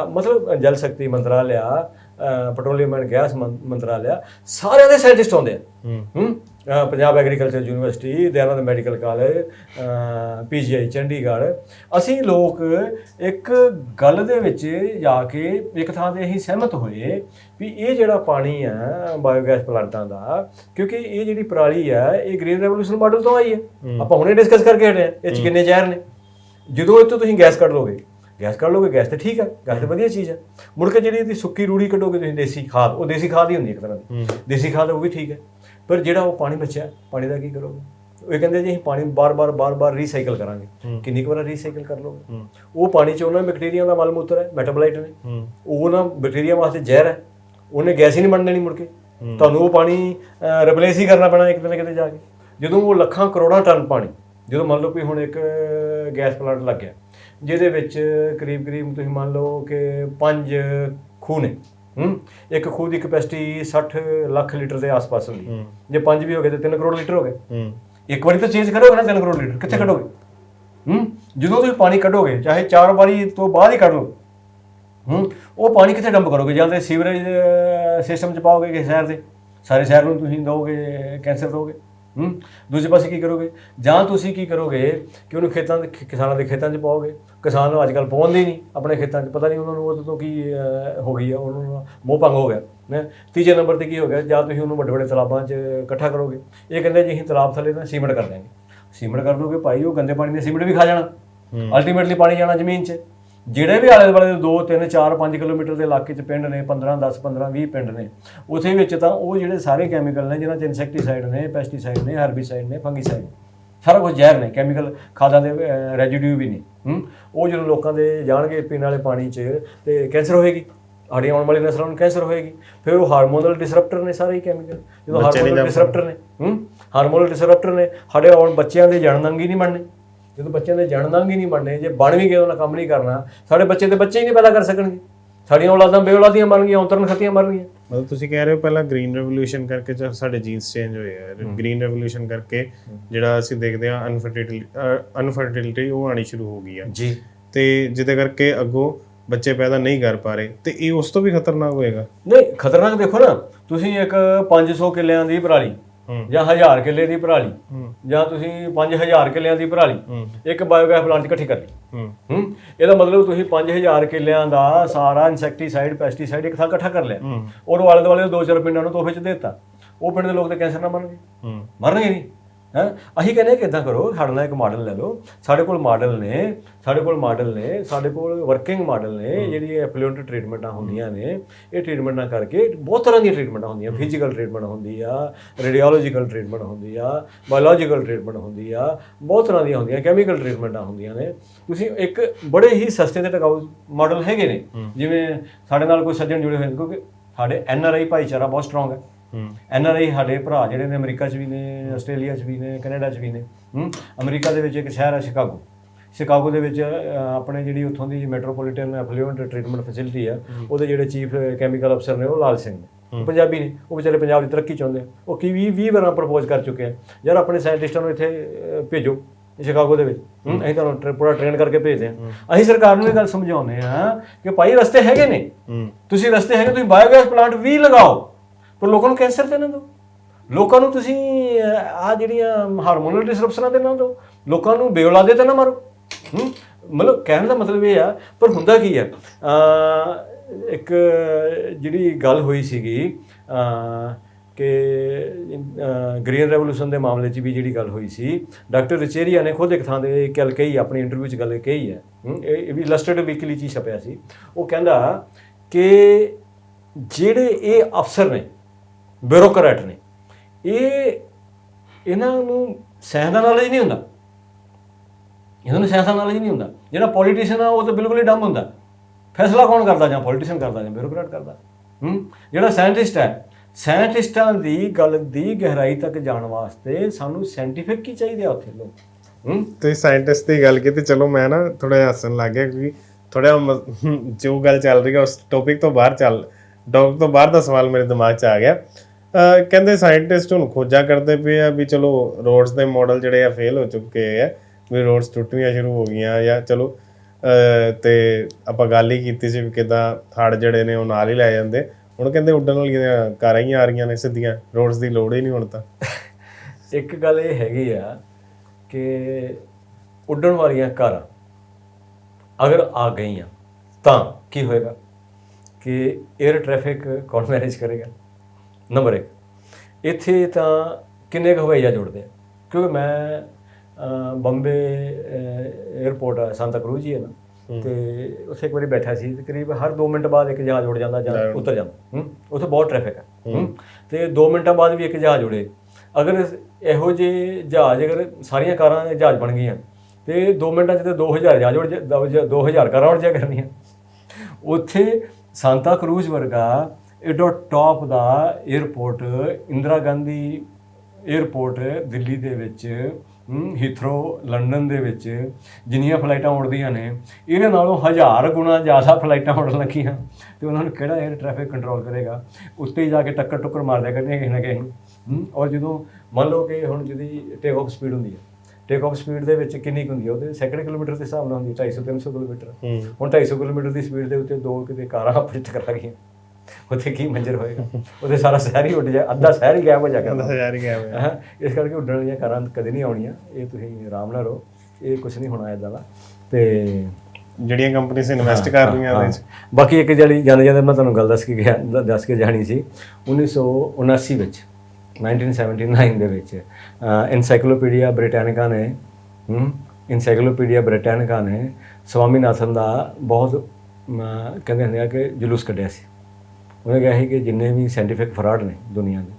ਮਤਲਬ ਜਲ ਸ਼ਕਤੀ ਮੰਤਰਾਲਿਆ ਪੈਟਰੋਲੀਅਮ ਐਂਡ ਗੈਸ ਮੰਤਰਾਲਿਆ ਸਾਰਿਆਂ ਦੇ ਸਾਇੰਟਿਸਟ ਆਉਂਦੇ ਆ। Punjab agriculture university Dayanand medical college PGI Chandigarh. ਅਸੀਂ ਲੋਕ ਇੱਕ ਗੱਲ ਦੇ ਵਿੱਚ ਜਾ ਕੇ ਇੱਕ ਥਾਂ ਤੇ ਅਸੀਂ ਸਹਿਮਤ ਹੋਏ ਵੀ ਇਹ ਜਿਹੜਾ ਪਾਣੀ ਹੈ ਬਾਇਓਗੈਸ ਪਲਾਂਟਾਂ ਦਾ ਕਿਉਂਕਿ ਇਹ ਜਿਹੜੀ ਪਰਾਲੀ ਹੈ ਇਹ ਗ੍ਰੀਨ ਰੈਵੋਲੂਸ਼ਨ ਮਾਡਲ ਤੋਂ ਆਈ ਹੈ। ਆਪਾਂ ਹੁਣੇ ਡਿਸਕਸ ਕਰਕੇ ਹਟੇ ਇਹ ਚ ਕਿੰਨੇ ਜ਼ਹਿਰ ਨੇ? ਜਦੋਂ ਇਹ ਤੋਂ ਤੁਸੀਂ ਗੈਸ ਕੱਢ ਲੋਗੇ ਗੈਸ ਕੱਢ ਲੋਗੇ ਗੈਸ ਤੇ ਠੀਕ ਹੈ ਗੈਸ ਤੇ ਵਧੀਆ ਚੀਜ਼ ਹੈ ਮੁੜ ਕੇ ਜਿਹੜੀ ਇਹਦੀ ਸੁੱਕੀ ਰੂੜੀ ਕੱਢੋਗੇ ਤੁਸੀਂ ਦੇਸੀ ਖਾਦ ਉਹ ਦੇਸੀ ਖਾਦ ਹੀ ਹੁੰਦੀ ਹੈ ਇੱਕ ਤਰ੍ਹਾਂ ਦੀ। ਦੇਸੀ ਖਾਦ ਉਹ ਵੀ ਠੀਕ ਹੈ ਪਰ ਜਿਹੜਾ ਉਹ ਪਾਣੀ ਬਚਿਆ ਪਾਣੀ ਦਾ ਕੀ ਕਰੋਗੇ? ਉਹ ਕਹਿੰਦੇ ਜੀ ਅਸੀਂ ਪਾਣੀ ਬਾਰ-ਬਾਰ ਬਾਰ-ਬਾਰ ਰੀਸਾਈਕਲ ਕਰਾਂਗੇ। ਕਿੰਨੀ ਕੁ ਵਾਰ ਰੀਸਾਈਕਲ ਕਰ ਲੋਗੇ ਉਹ ਪਾਣੀ 'ਚ ਉਹਨਾਂ ਬੈਕਟੀਰੀਆ ਦਾ ਮਲ ਮੂਤਰ ਹੈ ਮੈਟਾਬੋਲਾਈਟ ਨੇ। ਉਹ ਨਾ ਬੈਕਟੀਰੀਆ ਵਾਸਤੇ ਜ਼ਹਿਰ ਹੈ। ਉਹਨੇ ਗੈਸ ਹੀ ਨਹੀਂ ਬਣਨ ਦੇਣੀ ਮੁੜ ਕੇ। ਤੁਹਾਨੂੰ ਉਹ ਪਾਣੀ ਰਿਪਲੇਸ ਹੀ ਕਰਨਾ ਪੈਣਾ ਇੱਕ ਦਿਨ ਕਿਤੇ ਜਾ ਕੇ। ਜਦੋਂ ਉਹ ਲੱਖਾਂ ਕਰੋੜਾਂ ਟਨ ਪਾਣੀ ਜਦੋਂ ਮੰਨ ਲਓ ਵੀ ਹੁਣ ਇੱਕ ਗੈਸ ਪਲਾਂਟ ਲੱਗ ਗਿਆ ਜਿਹਦੇ ਵਿੱਚ ਕਰੀਬ ਕਰੀਬ ਤੁਸੀਂ ਮੰਨ ਲਓ ਕਿ ਪੰਜ ਖੂਹ ਨੇ। ਹੂੰ? ਇੱਕ ਖੂਹ ਦੀ ਕਪੈਸਿਟੀ 60 ਲੱਖ ਲੀਟਰ ਦੇ ਆਸ-ਪਾਸ ਹੁੰਦੀ। ਜੇ ਪੰਜ ਵੀ ਹੋ ਗਏ ਤੇ 3 ਕਰੋੜ ਲੀਟਰ ਹੋ ਗਏ। ਹੂੰ। ਇੱਕ ਵਾਰੀ ਤਾਂ ਚੇਂਜ ਕਰੋਗੇ ਨਾ 3 ਕਰੋੜ ਲੀਟਰ ਕਿੱਥੇ ਕੱਢੋਗੇ? ਹੂੰ? ਜਦੋਂ ਤੁਸੀਂ ਪਾਣੀ ਕੱਢੋਗੇ ਚਾਹੇ ਚਾਰ ਵਾਰੀ ਤੋਂ ਬਾਅਦ ਹੀ ਕੱਢ ਲਓ। ਹੂੰ? ਉਹ ਪਾਣੀ ਕਿੱਥੇ ਡੰਪ ਕਰੋਗੇ? ਜਾਂ ਤੇ ਸੀਵਰੇਜ ਸਿਸਟਮ ਚ ਪਾਓਗੇ ਕਿ ਸ਼ਹਿਰ ਦੇ? ਸਾਰੇ ਸ਼ਹਿਰ ਨੂੰ ਤੁਸੀਂ ਦੋਗੇ ਕੈਂਸਰ ਦੋਗੇ ਹੂੰ? ਦੂਜੇ ਪਾਸੇ ਕੀ ਕਰੋਗੇ? ਜਾਂ ਤੁਸੀਂ ਕੀ ਕਰੋਗੇ ਕਿ ਉਹਨੂੰ ਖੇਤਾਂ ਦੇ ਕਿਸਾਨਾਂ ਦੇ ਖੇਤਾਂ 'ਚ ਪਾਓਗੇ? ਕਿਸਾਨ ਨੂੰ ਅੱਜ ਕੱਲ੍ਹ ਪਾਉਂਦੇ ਨਹੀਂ ਆਪਣੇ ਖੇਤਾਂ 'ਚ। ਪਤਾ ਨਹੀਂ ਉਹਨਾਂ ਨੂੰ ਉਹਦੇ ਤੋਂ ਕੀ ਹੋ ਗਈ ਆ ਉਹਨਾਂ ਨੂੰ ਮੋਹ ਭੰਗ ਹੋ ਗਿਆ ਹੈਂ। ਤੀਜੇ ਨੰਬਰ ਤੇ ਕੀ ਹੋ ਗਿਆ? ਜਾਂ ਤੁਸੀਂ ਉਹਨੂੰ ਵੱਡੇ ਵੱਡੇ ਤਲਾਬਾਂ 'ਚ ਇਕੱਠਾ ਕਰੋਗੇ। ਇਹ ਕਹਿੰਦੇ ਜੀ ਅਸੀਂ ਤਲਾਬ ਥੱਲੇ ਨਾ ਸੀਮੈਂਟ ਕਰ ਦਿਆਂਗੇ। ਸੀਮੈਂਟ ਕਰ ਦੋਗੇ ਭਾਈ ਉਹ ਗੰਦੇ ਪਾਣੀ ਨੇ ਸੀਮੈਂਟ ਵੀ ਖਾ ਜਾਣਾ। ਅਲਟੀਮੇਟਲੀ ਪਾਣੀ ਜਾਣਾ ਜ਼ਮੀਨ 'ਚ। ਜਿਹੜੇ ਵੀ ਆਲੇ ਦੁਆਲੇ 2 3 4 5 ਕਿਲੋਮੀਟਰ ਦੇ ਇਲਾਕੇ 'ਚ ਪਿੰਡ ਨੇ 15 10 15 20 ਪਿੰਡ ਨੇ ਉਥੇ ਵਿੱਚ ਤਾਂ ਉਹ ਜਿਹੜੇ ਸਾਰੇ ਕੈਮੀਕਲ ਨੇ ਜਿਨ੍ਹਾਂ 'ਚ ਇਨਸੈਕਟੀਸਾਈਡ ਨੇ ਪੈਸਟੀਸਾਈਡ ਨੇ ਹਰਬੀਸਾਈਡ ਨੇ ਫੰਗੀਸਾਈਡ ਸਾਰਾ ਕੁਝ ਜ਼ਹਿਰ ਨੇ ਕੈਮੀਕਲ ਖਾਦਾਂ ਦੇ ਰੈਜ਼ੀਡਿਊ ਵੀ ਨੇ ਹੂੰ ਉਹ ਜਦੋਂ ਲੋਕਾਂ ਦੇ ਜਾਣਗੇ ਪੀਣ ਵਾਲੇ ਪਾਣੀ 'ਚ ਤੇ ਕੈਂਸਰ ਹੋਏਗੀ ਸਾਡੀ ਆਉਣ ਵਾਲੀ ਨਸਲਾਂ ਨੂੰ ਕੈਂਸਰ ਹੋਏਗੀ ਫਿਰ ਉਹ ਹਾਰਮੋਨਲ ਡਿਸਰਪਟਰ ਨੇ ਸਾਰੇ ਹੀ ਕੈਮੀਕਲ ਜਦੋਂ ਹਾਰਮੋਨਲ ਡਿਸਰਪਟਰ ਨੇ ਹੂੰ ਹਾਰਮੋਨਲ ਡਿਸਰਪਟਰ ਨੇ ਸਾਡੇ ਆਉਣ ਬੱਚਿਆਂ ਦੇ ਜਨਮ ਅੰਗ ਹੀ ਨਹੀਂ ਬਣਨੇ ਜਦੋਂ ਬੱਚਿਆਂ ਦੇ ਜਨਮ ਅੰਗ ਹੀ ਨਹੀਂ ਬਣਨੇ ਜੇ ਬਣ ਵੀ ਗਏ ਉਹਨਾਂ ਕੰਮ ਨਹੀਂ ਕਰਨਾ ਸਾਡੇ ਬੱਚੇ ਤੇ ਬੱਚੇ ਹੀ ਨਹੀਂ ਪੈਦਾ ਕਰ ਸਕਣਗੇ। ਸਾਡੀਆਂ ਔਲਾਦਾਂ ਬੇਔਲਾਦੀਆਂ ਮਰਨਗੀਆਂ ਔਂਤਰਨ ਖਤੀਆਂ ਮਰਨਗੀਆਂ। ਮਤਲਬ ਤੁਸੀਂ ਕਹਿ ਰਹੇ ਹੋ ਪਹਿਲਾਂ ਗ੍ਰੀਨ ਰੈਵੋਲੂਸ਼ਨ ਕਰਕੇ ਜੋ ਸਾਡੇ ਜੀਨਸ ਚੇਂਜ ਹੋਏ ਆ। ਗ੍ਰੀਨ ਰੈਵੋਲੂਸ਼ਨ ਕਰਕੇ ਜਿਹੜਾ ਅਸੀਂ ਦੇਖਦੇ ਹਾਂ ਅਨਫਰਟੀਲਿਟੀ ਅਨਫਰਟੀਲਿਟੀ ਉਹ ਆਣੀ ਸ਼ੁਰੂ ਹੋ ਗਈ ਆ। ਜੀ। ਤੇ ਜਿਹਦੇ ਕਰਕੇ ਅੱਗੋਂ ਬੱਚੇ ਪੈਦਾ ਨਹੀਂ ਕਰ ਪਾ ਰਹੇ। ਤੇ ਇਹ ਉਸ ਤੋਂ ਵੀ ਖਤਰਨਾਕ ਹੋਏਗਾ? ਨਹੀਂ ਖਤਰਨਾਕ ਦੇਖੋ ਨਾ ਤੁਸੀਂ ਇੱਕ 500 ਕਿੱਲਿਆਂ ਦੀ ਪਰਾਲੀ। ਜਾਂ 1000 ਕਿੱਲੇ ਦੀ ਪਰਾਲੀ ਹੂੰ। ਜਾਂ ਤੁਸੀਂ 5000 ਕਿੱਲਿਆਂ ਦੀ ਪਰਾਲੀ ਹੂੰ। ਇੱਕ ਬਾਇਓਗੈਸ ਪਲਾਂਟ ਇਕੱਠੀ ਕਰ ਲਈ। ਹੂੰ। ਇਹਦਾ ਮਤਲਬ ਤੁਸੀਂ 5000 ਕਿੱਲਿਆਂ ਦਾ ਸਾਰਾ ਇਨਸੈਕਟੀਸਾਈਡ ਪੈਸਟੀਸਾਈਡ ਇੱਕ ਥਾਂ ਇਕੱਠਾ ਕਰ ਲਿਆ। ਔਰ ਆਲੇ ਦੁਆਲੇ ਦੇ ਦੋ ਚਾਰ ਪਿੰਡਾਂ ਨੂੰ ਤੋਹਫੇ 'ਚ ਦੇ ਦਿੱਤਾ। ਉਹ ਪਿੰਡ ਦੇ ਲੋਕ ਤਾਂ ਕੈਂਸਰ ਨਾਲ ਮਰਨਗੇ। ਮਰਨਗੇ ਨਹੀਂ। ਹੈ? ਅਸੀਂ ਕਹਿੰਦੇ ਕਿ ਇਦਾਂ ਕਰੋ ਸਾਡੇ ਨਾਲ ਇੱਕ ਮਾਡਲ ਲੈ ਲਓ। ਸਾਡੇ ਕੋਲ ਮਾਡਲ ਨੇ ਸਾਡੇ ਕੋਲ ਮਾਡਲ ਨੇ ਸਾਡੇ ਕੋਲ ਵਰਕਿੰਗ ਮਾਡਲ ਨੇ ਜਿਹੜੀ ਐਫਲੂਐਂਟ ਟ੍ਰੀਟਮੈਂਟਾਂ ਹੁੰਦੀਆਂ ਨੇ ਇਹ ਟ੍ਰੀਟਮੈਂਟਾਂ ਕਰਕੇ ਬਹੁਤ ਤਰ੍ਹਾਂ ਦੀਆਂ ਟ੍ਰੀਟਮੈਂਟਾਂ ਹੁੰਦੀਆਂ। ਫਿਜ਼ੀਕਲ ਟ੍ਰੀਟਮੈਂਟ ਹੁੰਦੀ ਆ ਰੇਡੀਓਲੋਜੀਕਲ ਟ੍ਰੀਟਮੈਂਟ ਹੁੰਦੀ ਆ ਬਾਇਓਲੋਜੀਕਲ ਟ੍ਰੀਟਮੈਂਟ ਹੁੰਦੀ ਆ ਬਹੁਤ ਤਰ੍ਹਾਂ ਦੀਆਂ ਹੁੰਦੀਆਂ ਕੈਮੀਕਲ ਟ੍ਰੀਟਮੈਂਟਾਂ ਹੁੰਦੀਆਂ ਨੇ। ਤੁਸੀਂ ਇੱਕ ਬੜੇ ਹੀ ਸਸਤੇ ਤੇ ਟਿਕਾਊ ਮਾਡਲ ਹੈਗੇ ਨੇ। ਜਿਵੇਂ ਸਾਡੇ ਨਾਲ ਕੋਈ ਸੱਜਣ ਜੁੜੇ ਹੋਏ ਨੇ ਕਿਉਂਕਿ ਸਾਡੇ ਐਨ ਆਰ ਆਈ ਭਾਈਚਾਰਾ ਬਹੁਤ ਸਟਰੋਂਗ ਹੂੰ। ਐਨ ਆਰ ਆਈ ਸਾਡੇ ਭਰਾ ਜਿਹੜੇ ਨੇ ਅਮਰੀਕਾ 'ਚ ਵੀ ਨੇ ਆਸਟ੍ਰੇਲੀਆ 'ਚ ਵੀ ਨੇ ਕੈਨੇਡਾ 'ਚ ਵੀ ਨੇ ਹੂੰ। ਅਮਰੀਕਾ ਦੇ ਵਿੱਚ ਇੱਕ ਸ਼ਹਿਰ ਹੈ ਸ਼ਿਕਾਗੋ। ਸ਼ਿਕਾਗੋ ਦੇ ਵਿੱਚ ਆਪਣੇ ਜਿਹੜੀ ਉੱਥੋਂ ਦੀ ਮੈਟਰੋਪੋਲੀਟਨ ਐਫਲੂਐਂਟ ਟ੍ਰੀਟਮੈਂਟ ਫੈਸਿਲਿਟੀ ਆ ਉਹਦੇ ਜਿਹੜੇ ਚੀਫ ਕੈਮੀਕਲ ਅਫਸਰ ਨੇ ਉਹ ਲਾਲ ਸਿੰਘ ਨੇ। ਪੰਜਾਬੀ ਨੇ ਉਹ ਵਿਚਾਰੇ ਪੰਜਾਬ ਦੀ ਤਰੱਕੀ ਚਾਹੁੰਦੇ ਆ। ਉਹ ਕੀ 20 20 ਵਾਰਾਂ ਪ੍ਰਪੋਜ਼ ਕਰ ਚੁੱਕੇ ਆ। ਯਾਰ ਆਪਣੇ ਸਾਇੰਟਿਸਟਾਂ ਨੂੰ ਇੱਥੇ ਭੇਜੋ ਸ਼ਿਕਾਗੋ ਦੇ ਵਿੱਚ। ਅਸੀਂ ਤੁਹਾਨੂੰ ਪੂਰਾ ਟ੍ਰੇਨ ਕਰਕੇ ਭੇਜਦੇ ਹਾਂ। ਅਸੀਂ ਸਰਕਾਰ ਨੂੰ ਇਹ ਗੱਲ ਸਮਝਾਉਂਦੇ ਆ ਕਿ ਭਾਈ ਰਸਤੇ ਹੈਗੇ ਨੇ। ਤੁਸੀਂ ਰਸਤੇ ਹੈਗੇ ਤੁਸੀਂ ਬਾਇਓਗੈਸ ਪਲਾਂਟ ਵੀ ਲਗਾਓ। ਪਰ ਲੋਕਾਂ ਨੂੰ ਕੈਂਸਰ ਤੇ ਨਾ ਦਿਓ। ਲੋਕਾਂ ਨੂੰ ਤੁਸੀਂ ਆ ਜਿਹੜੀਆਂ ਹਾਰਮੋਨਲ ਡਿਸਰਪਸ਼ਨਾਂ ਤੇ ਨਾ ਦਿਓ। ਲੋਕਾਂ ਨੂੰ ਬੇਔਲਾਦੇ ਤੇ ਨਾ ਮਾਰੋ। ਮਤਲਬ ਕਹਿਣ ਦਾ ਮਤਲਬ ਇਹ ਆ, ਪਰ ਹੁੰਦਾ ਕੀ ਹੈ ਇੱਕ ਜਿਹੜੀ ਗੱਲ ਹੋਈ ਸੀਗੀ ਕਿ ਗ੍ਰੀਨ ਰੈਵੋਲੂਸ਼ਨ ਦੇ ਮਾਮਲੇ 'ਚ ਵੀ ਜਿਹੜੀ ਗੱਲ ਹੋਈ ਸੀ, ਡਾਕਟਰ ਰਿਚੇਰੀਆ ਨੇ ਖੁਦ ਇੱਕ ਥਾਂ ਤੇ ਗੱਲ ਕਹੀ, ਆਪਣੀ ਇੰਟਰਵਿਊ 'ਚ ਗੱਲ ਕਹੀ ਹੈ। ਇਹ ਵੀ ਇਲਸਟ੍ਰੇਟਿਵ ਵੀਕਲੀ 'ਚ ਹੀ ਛਪਿਆ ਸੀ। ਉਹ ਕਹਿੰਦਾ ਕਿ ਜਿਹੜੇ ਇਹ ਅਫਸਰ ਨੇ ਬਿਊਰੋਕਰੇਟ ਨੇ। ਇਹ ਇਹਨਾਂ ਨੂੰ ਸਾਇੰਸ ਦਾ ਨੌਲੇਜ ਨਹੀਂ ਹੁੰਦਾ। ਇਹਨਾਂ ਨੂੰ ਸਾਇੰਸ ਦਾ ਨੌਲੇਜ ਨਹੀਂ ਹੁੰਦਾ। ਜਿਹੜਾ ਪੋਲੀਟੀਸ਼ੀਅਨ ਆ, ਉਹ ਤਾਂ ਬਿਲਕੁਲ ਹੀ ਡੰਮ ਹੁੰਦਾ। ਫੈਸਲਾ ਕੌਣ ਕਰਦਾ ਜਾਂ ਪੋਲੀਟੀਸ਼ੀਅਨ ਕਰਦਾ ਜਾਂ ਬਿਊਰੋਕਰੇਟ ਕਰਦਾ? ਹੂੰ? ਜਿਹੜਾ ਸਾਇੰਟਿਸਟ ਹੈ ਸਾਇੰਟਿਸਟਾਂ ਦੀ ਗੱਲ ਦੀ ਗਹਿਰਾਈ ਤੱਕ ਜਾਣ ਵਾਸਤੇ ਸਾਨੂੰ ਸਾਇੰਟੀਫਿਕ ਕੀ ਚਾਹੀਦਾ ਉੱਥੇ ਲੋਕ? ਹੂੰ? ਤੁਸੀਂ ਸਾਇੰਟਿਸਟ ਦੀ ਗੱਲ ਕੀਤੀ, ਚਲੋ ਮੈਂ ਨਾ ਥੋੜਾ ਜਿਹਾ ਹੱਸਣ ਲੱਗ ਗਿਆ ਕਿਉਂਕਿ ਥੋੜਾ ਜੋ ਗੱਲ ਚੱਲ ਰਹੀ ਹੈ ਉਸ ਟੌਪਿਕ ਤੋਂ ਬਾਹਰ ਚੱਲ ਡੌਗ ਤੋਂ ਬਾਹਰ ਦਾ ਸਵਾਲ ਮੇਰੇ ਦਿਮਾਗ 'ਚ ਆ ਗਿਆ। ਕਹਿੰਦੇ ਸਾਇੰਟਿਸਟ ਹੁਣ ਖੋਜਾਂ ਕਰਦੇ ਪਏ ਆ ਵੀ ਚਲੋ ਰੋਡਸ ਦੇ ਮਾਡਲ ਜਿਹੜੇ ਆ ਫੇਲ ਹੋ ਚੁੱਕੇ ਆ, ਵੀ ਰੋਡਸ ਟੁੱਟਣੀਆਂ ਸ਼ੁਰੂ ਹੋ ਗਈਆਂ ਜਾਂ ਚਲੋ, ਅਹ ਤੇ ਆਪਾਂ ਗੱਲ ਹੀ ਕੀਤੀ ਸੀ ਵੀ ਕਿਦਾਂ ਥੜ ਜਿਹੜੇ ਨੇ ਉਹ ਨਾਲ ਹੀ ਲੈ ਜਾਂਦੇ। ਹੁਣ ਕਹਿੰਦੇ ਉੱਡਣ ਵਾਲੀਆਂ ਕਾਰਾਂ ਹੀ ਆ ਰਹੀਆਂ ਨੇ ਸਿੱਧੀਆਂ ਰੋਡਸ ਦੀ ਲੋੜ ਹੀ ਨਹੀਂ ਹੁਣ ਤਾਂ। ਇੱਕ ਗੱਲ ਇਹ ਹੈਗੀ ਆ ਕਿ ਉੱਡਣ ਵਾਲੀਆਂ ਕਾਰਾਂ ਅਗਰ ਆ ਗਈਆਂ ਤਾਂ ਕੀ ਹੋਏਗਾ? ਕਿ 에ਅਰ ਟ੍ਰੈਫਿਕ ਕੌਣ ਮੈਨੇਜ ਕਰੇਗਾ? ਨੰਬਰ 1 ਇੱਥੇ ਤਾਂ ਕਿੰਨੇ ਕੁ ਹਵਾਈ ਜਹਾਜ਼ ਉੜਦੇ ਆ? ਕਿਉਂਕਿ ਮੈਂ ਬੰਬੇ 에ਅਰਪੋਰਟ ਆ ਸੰਤਾ ਕਰੂਜ਼ ਹੀ ਹੈ ਨਾ। ਤੇ ਉੱਥੇ ਇੱਕ ਵਾਰੀ ਬੈਠਾ ਸੀ ਤਕਰੀਬ ਹਰ 2 ਮਿੰਟ ਬਾਅਦ ਇੱਕ ਜਹਾਜ਼ ਉੜ ਜਾਂਦਾ ਜਾਂ ਉਤਰ ਜਾਂਦਾ। ਉੱਥੇ ਬਹੁਤ ਟ੍ਰੈਫਿਕ ਹੈ। ਤੇ 2 ਮਿੰਟਾਂ ਬਾਅਦ ਵੀ ਇੱਕ ਜਹਾਜ਼ ਉੜੇ। ਅਗਰ ਇਹੋ ਜਿਹੇ ਜਹਾਜ਼ ਅਗਰ ਸਾਰੀਆਂ ਕਾਰਾਂ ਦੇ ਜਹਾਜ਼ ਬਣ ਗਈਆਂ ਤੇ 2 ਮਿੰਟਾਂ 'ਚ ਤੇ 2000 ਜਹਾਜ਼ ਉੜ ਜਾ 2000 ਕਾਰਾਂ ਉੜ ਜਾ ਕਰਨੀਆਂ। ਉੱਥੇ ਸਾਂਤਾ ਕਰੂਜ਼ ਵਰਗਾ ਐਡਾ ਟੌਪ ਦਾ 에어ਪੋਰਟ ਇੰਦਰਾ ਗਾਂਧੀ 에어ਪੋਰਟ ਦਿੱਲੀ ਦੇ ਵਿੱਚ ਹੀਥਰੋ ਲੰਡਨ ਦੇ ਵਿੱਚ ਜਿੰਨੀਆਂ ਫਲਾਈਟਾਂ ਉੱਡਦੀਆਂ ਨੇ ਇਹਦੇ ਨਾਲੋਂ ਹਜ਼ਾਰ ਗੁਣਾ ਜ਼ਿਆਦਾ ਫਲਾਈਟਾਂ ਉੱਡਣ ਲੱਗੀਆਂ। ਤੇ ਉਹਨਾਂ ਨੂੰ ਕਿਹੜਾ 에ਅਰ ਟ੍ਰੈਫਿਕ ਕੰਟਰੋਲ ਕਰੇਗਾ? ਉੱਤੇ ਜਾ ਕੇ ਟੱਕਰ ਟੁੱਕਰ ਮਾਰ ਮਾਰਦੇ ਕਰਦੇ ਕਿਸੇ ਨਾ ਕਿਸੇ ਔਰ ਜਦੋਂ ਮੰਨ ਲਓ ਕਿ ਹੁਣ ਜਿਹਦੀ ਟੇਕ ਆਫ ਸਪੀਡ ਹੁੰਦੀ ਹੈ ਟੇਕ ਆਫ ਸਪੀਡ ਦੇ ਵਿੱਚ ਕਿੰਨੀ ਹੁੰਦੀ ਹੈ ਉਹਦੇ ਸੈਕਿੰਡ ਕਿਲੋਮੀਟਰ ਦੇ ਹਿਸਾਬ ਨਾਲ ਹੁੰਦੀ ਹੈ 250 300 ਕਿਲੋਮੀਟਰ। ਹੁਣ 250 ਕਿਲੋਮੀਟਰ ਦੀ ਸਪੀਡ ਦੇ ਉੱਤੇ ਦੋ ਕਿਤੇ ਕਾਰਾਂ ਆਪਸ ਵਿੱਚ ਟਕਰਾ ਗਈਆਂ ਉੱਥੇ ਕੀ ਮੰਜ਼ਰ ਹੋਏਗਾ? ਉਹਦੇ ਸਾਰਾ ਸ਼ਹਿਰ ਹੀ ਉੱਡ ਜਾ ਅੱਧਾ ਸ਼ਹਿਰ ਹੀ ਗਾਇਬ ਹੋ ਜਾਏਗਾ ਕਹਿੰਦਾ ਹਜ਼ਾਰ ਹੀ ਹੋਇਆ ਹਾਂ ਇਸ ਕਰਕੇ ਉੱਡਣ ਵਾਲੀਆਂ ਕਾਰਾਂ ਕਦੇ ਨਹੀਂ ਆਉਣੀਆਂ। ਇਹ ਤੁਸੀਂ ਆਰਾਮ ਨਾਲ ਰਹੋ। ਇਹ ਕੁਝ ਨਹੀਂ ਹੋਣਾ ਇਦਾਂ ਦਾ। ਤੇ ਜਿਹੜੀਆਂ ਕੰਪਨੀਆਂ ਇਨਵੈਸਟ ਕਰ ਰਹੀਆਂ ਉਹਦੇ 'ਚ ਬਾਕੀ ਇੱਕ ਜਿਹੜੀ ਜਾਂਦੇ ਜਾਂਦੇ ਮੈਂ ਤੁਹਾਨੂੰ ਗੱਲ ਦੱਸ ਕੇ ਗਿਆ ਦੱਸ ਕੇ ਜਾਣੀ ਸੀ। 1979 ਵਿੱਚ 1979 ਦੇ ਵਿੱਚ ਐਨਸਾਈਕਲੋਪੀਡੀਆ ਬ੍ਰਿਟੈਨਿਕਾ ਨੇ ਹਮ ਐਨਸਾਈਕਲੋਪੀਡੀਆ ਬ੍ਰਿਟੈਨਿਕਾ ਨੇ ਸਵਾਮੀਨਾਥਨ ਦਾ ਬਹੁਤ ਕਹਿੰਦੇ ਹੁੰਦੇ ਆ ਕਿ ਜਲੂਸ ਕੱਢਿਆ ਸੀ। ਉਹਨੇ ਕਿਹਾ ਸੀ ਕਿ ਜਿੰਨੇ ਵੀ ਸਾਇੰਟੀਫਿਕ ਫਰਾਡ ਨੇ ਦੁਨੀਆ ਦੇ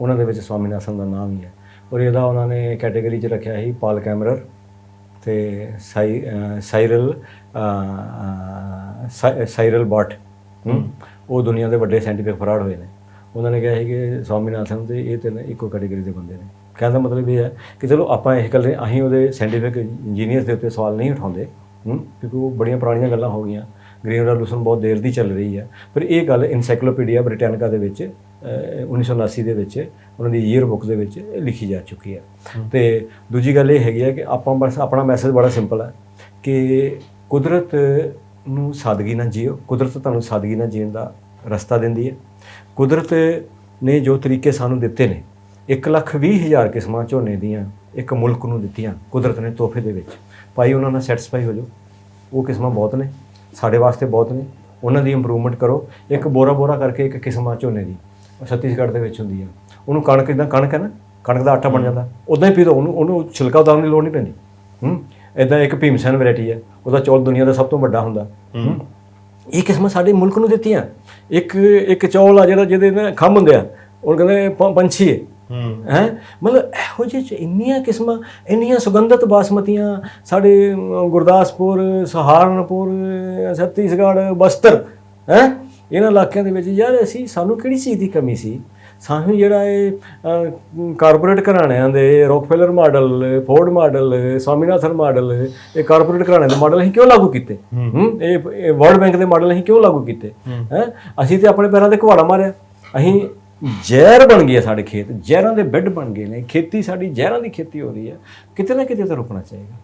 ਉਹਨਾਂ ਦੇ ਵਿੱਚ ਸਵਾਮੀਨਾਥਨ ਦਾ ਨਾਮ ਹੀ ਹੈ। ਔਰ ਇਹਦਾ ਉਹਨਾਂ ਨੇ ਕੈਟਾਗਰੀ 'ਚ ਰੱਖਿਆ ਸੀ ਪਾਲ ਕੈਮਰਰ ਤੇ ਸਾਈ ਸਾਈਰਲ ਅਹ, ਸਾਈਰਲ ਬਾਟ ਉਹ ਦੁਨੀਆ ਦੇ ਵੱਡੇ ਸਾਇੰਟੀਫਿਕ ਫਰਾਡ ਹੋਏ ਨੇ। ਉਹਨਾਂ ਨੇ ਕਿਹਾ ਸੀ ਕਿ ਸਵਾਮੀਨਾਥਨ ਤੇ ਇਹ ਤਿੰਨ ਇੱਕੋ ਕੈਟਾਗਰੀ ਦੇ ਬੰਦੇ ਨੇ। ਕਹਿਣ ਦਾ ਮਤਲਬ ਇਹ ਹੈ ਕਿ ਚਲੋ ਆਪਾਂ ਇਹ ਗੱਲ ਅਸੀਂ ਉਹਦੇ ਸਾਇੰਟੀਫਿਕ ਇੰਜੀਨੀਅਰਸ ਦੇ ਉੱਤੇ ਸਵਾਲ ਨਹੀਂ ਉਠਾਉਂਦੇ ਕਿਉਂਕਿ ਉਹ ਬੜੀਆਂ ਪੁਰਾਣੀਆਂ ਗੱਲਾਂ ਹੋ ਗਈਆਂ। ਗ੍ਰੀਨ ਰੈਵੋਲੂਸ਼ਨ ਬਹੁਤ ਦੇਰ ਦੀ ਚੱਲ ਰਹੀ ਹੈ। ਪਰ ਇਹ ਗੱਲ ਇਨਸਾਈਕਲੋਪੀਡੀਆ ਬ੍ਰਿਟੈਨਿਕਾ ਦੇ ਵਿੱਚ ਅਹ, 1979 ਦੇ ਵਿੱਚ ਉਹਨਾਂ ਦੀ ਈਅਰ ਬੁੱਕ ਦੇ ਵਿੱਚ ਲਿਖੀ ਜਾ ਚੁੱਕੀ ਹੈ। ਤੇ ਦੂਜੀ ਗੱਲ ਇਹ ਹੈਗੀ ਹੈ ਕਿ ਆਪਾਂ ਬਸ ਆਪਣਾ ਮੈਸੇਜ ਬੜਾ ਸਿੰਪਲ ਹੈ ਕਿ ਕੁਦਰਤ ਨੂੰ ਸਾਦਗੀ ਨਾਲ ਜੀਓ। ਕੁਦਰਤ ਤੁਹਾਨੂੰ ਸਾਦਗੀ ਨਾਲ ਜੀਣ ਦਾ ਰਸਤਾ ਦਿੰਦੀ ਹੈ। ਕੁਦਰਤ ਨੇ ਜੋ ਤਰੀਕੇ ਸਾਨੂੰ ਦਿੱਤੇ ਨੇ 1 ਲੱਖ ਵੀਹ ਹਜ਼ਾਰ ਕਿਸਮਾਂ ਝੋਨੇ ਦੀਆਂ ਇੱਕ ਮੁਲਕ ਨੂੰ ਦਿੱਤੀਆਂ ਕੁਦਰਤ ਨੇ ਤੋਹਫੇ ਦੇ ਵਿੱਚ। ਭਾਈ ਉਹਨਾਂ ਨਾਲ ਸੈਟੀਸਫਾਈ ਹੋ ਜਾਓ। ਉਹ ਕਿਸਮਾਂ ਬਹੁਤ ਨੇ। ਸਾਡੇ ਵਾਸਤੇ ਬਹੁਤ ਨੇ। ਉਹਨਾਂ ਦੀ ਇੰਪਰੂਵਮੈਂਟ ਕਰੋ। ਇੱਕ ਬੋਰਾ ਬੋਰਾ ਕਰਕੇ ਇੱਕ ਕਿਸਮਾਂ ਝੋਨੇ ਦੀ ਉਹ ਛੱਤੀਸਗੜ੍ਹ ਦੇ ਵਿੱਚ ਹੁੰਦੀ ਆ। ਉਹਨੂੰ ਕਣਕ ਇਦਾਂ ਕਣਕ ਹੈ ਨਾ ਕਣਕ ਦਾ ਆਟਾ ਬਣ ਜਾਂਦਾ। ਉਦਾਂ ਹੀ ਪੀ ਦੋ ਉਹਨੂੰ ਉਹਨੂੰ ਛਿਲਕਾ ਉਤਾਰਨ ਦੀ ਲੋੜ ਨਹੀਂ ਪੈਂਦੀ। ਹੂੰ? ਇਦਾਂ ਇੱਕ ਭੀਮਸੈਨ ਵੈਰਾਈਟੀ ਹੈ। ਉਹਦਾ ਚੌਲ ਦੁਨੀਆ ਦਾ ਸਭ ਤੋਂ ਵੱਡਾ ਹੁੰਦਾ। ਹੂੰ? ਇਹ ਕਿਸਮਾਂ ਸਾਡੇ ਮੁਲਕ ਨੂੰ ਦਿੱਤੀਆਂ। ਇੱਕ ਇੱਕ ਚੌਲ ਆ ਜਿਹੜਾ ਜਿਹਦੇ ਨਾਲ ਖੰਭ ਹੁੰਦੇ ਆ। ਉਹ ਕਹਿੰਦੇ ਪੰਛੀ ਹੈ? ਮਤਲਬ ਇਹੋ ਜਿਹੇ ਚ ਇੰਨੀਆਂ ਕਿਸਮਾਂ ਇੰਨੀਆਂ ਸੁਗੰਧਿਤ ਬਾਸਮਤੀਆਂ ਸਾਡੇ ਗੁਰਦਾਸਪੁਰ ਸਹਾਰਨਪੁਰ ਛੱਤੀਸਗੜ੍ਹ ਬਸਤਰ ਹੈ? ਇਹਨਾਂ ਇਲਾਕਿਆਂ ਦੇ ਵਿੱਚ ਯਾਰ ਅਸੀਂ ਸਾਨੂੰ ਕਿਹੜੀ ਚੀਜ਼ ਦੀ ਕਮੀ ਸੀ? ਸਾਨੂੰ ਜਿਹੜਾ ਇਹ ਕਾਰਪੋਰੇਟ ਘਰਾਣਿਆਂ ਦੇ Rockefeller model Ford model Swaminathan model ਇਹ ਕਾਰਪੋਰੇਟ ਘਰਾਣਿਆਂ ਦੇ ਮਾਡਲ ਅਸੀਂ ਕਿਉਂ ਲਾਗੂ ਕੀਤੇ? ਇਹ ਵਰਲਡ ਬੈਂਕ ਦੇ ਮਾਡਲ ਅਸੀਂ ਕਿਉਂ ਲਾਗੂ ਕੀਤੇ? ਹੈ? ਅਸੀਂ ਤੇ ਆਪਣੇ ਪੈਰਾਂ ਤੇ ਕੁਹਾੜਾ ਮਾਰਿਆ। ਅਸੀਂ ਜ਼ਹਿਰ ਬਣ ਗਏ ਆ ਸਾਡੇ ਖੇਤ ਜ਼ਹਿਰਾਂ ਦੇ ਬੈੱਡ ਬਣ ਗਏ ਨੇ ਖੇਤੀ ਸਾਡੀ ਜ਼ਹਿਰਾਂ ਦੀ ਖੇਤੀ ਹੋ ਰਹੀ ਹੈ। ਕਿਤੇ ਨਾ ਕਿਤੇ ਤਾਂ ਰੁਕਣਾ ਚਾਹੀਦਾ।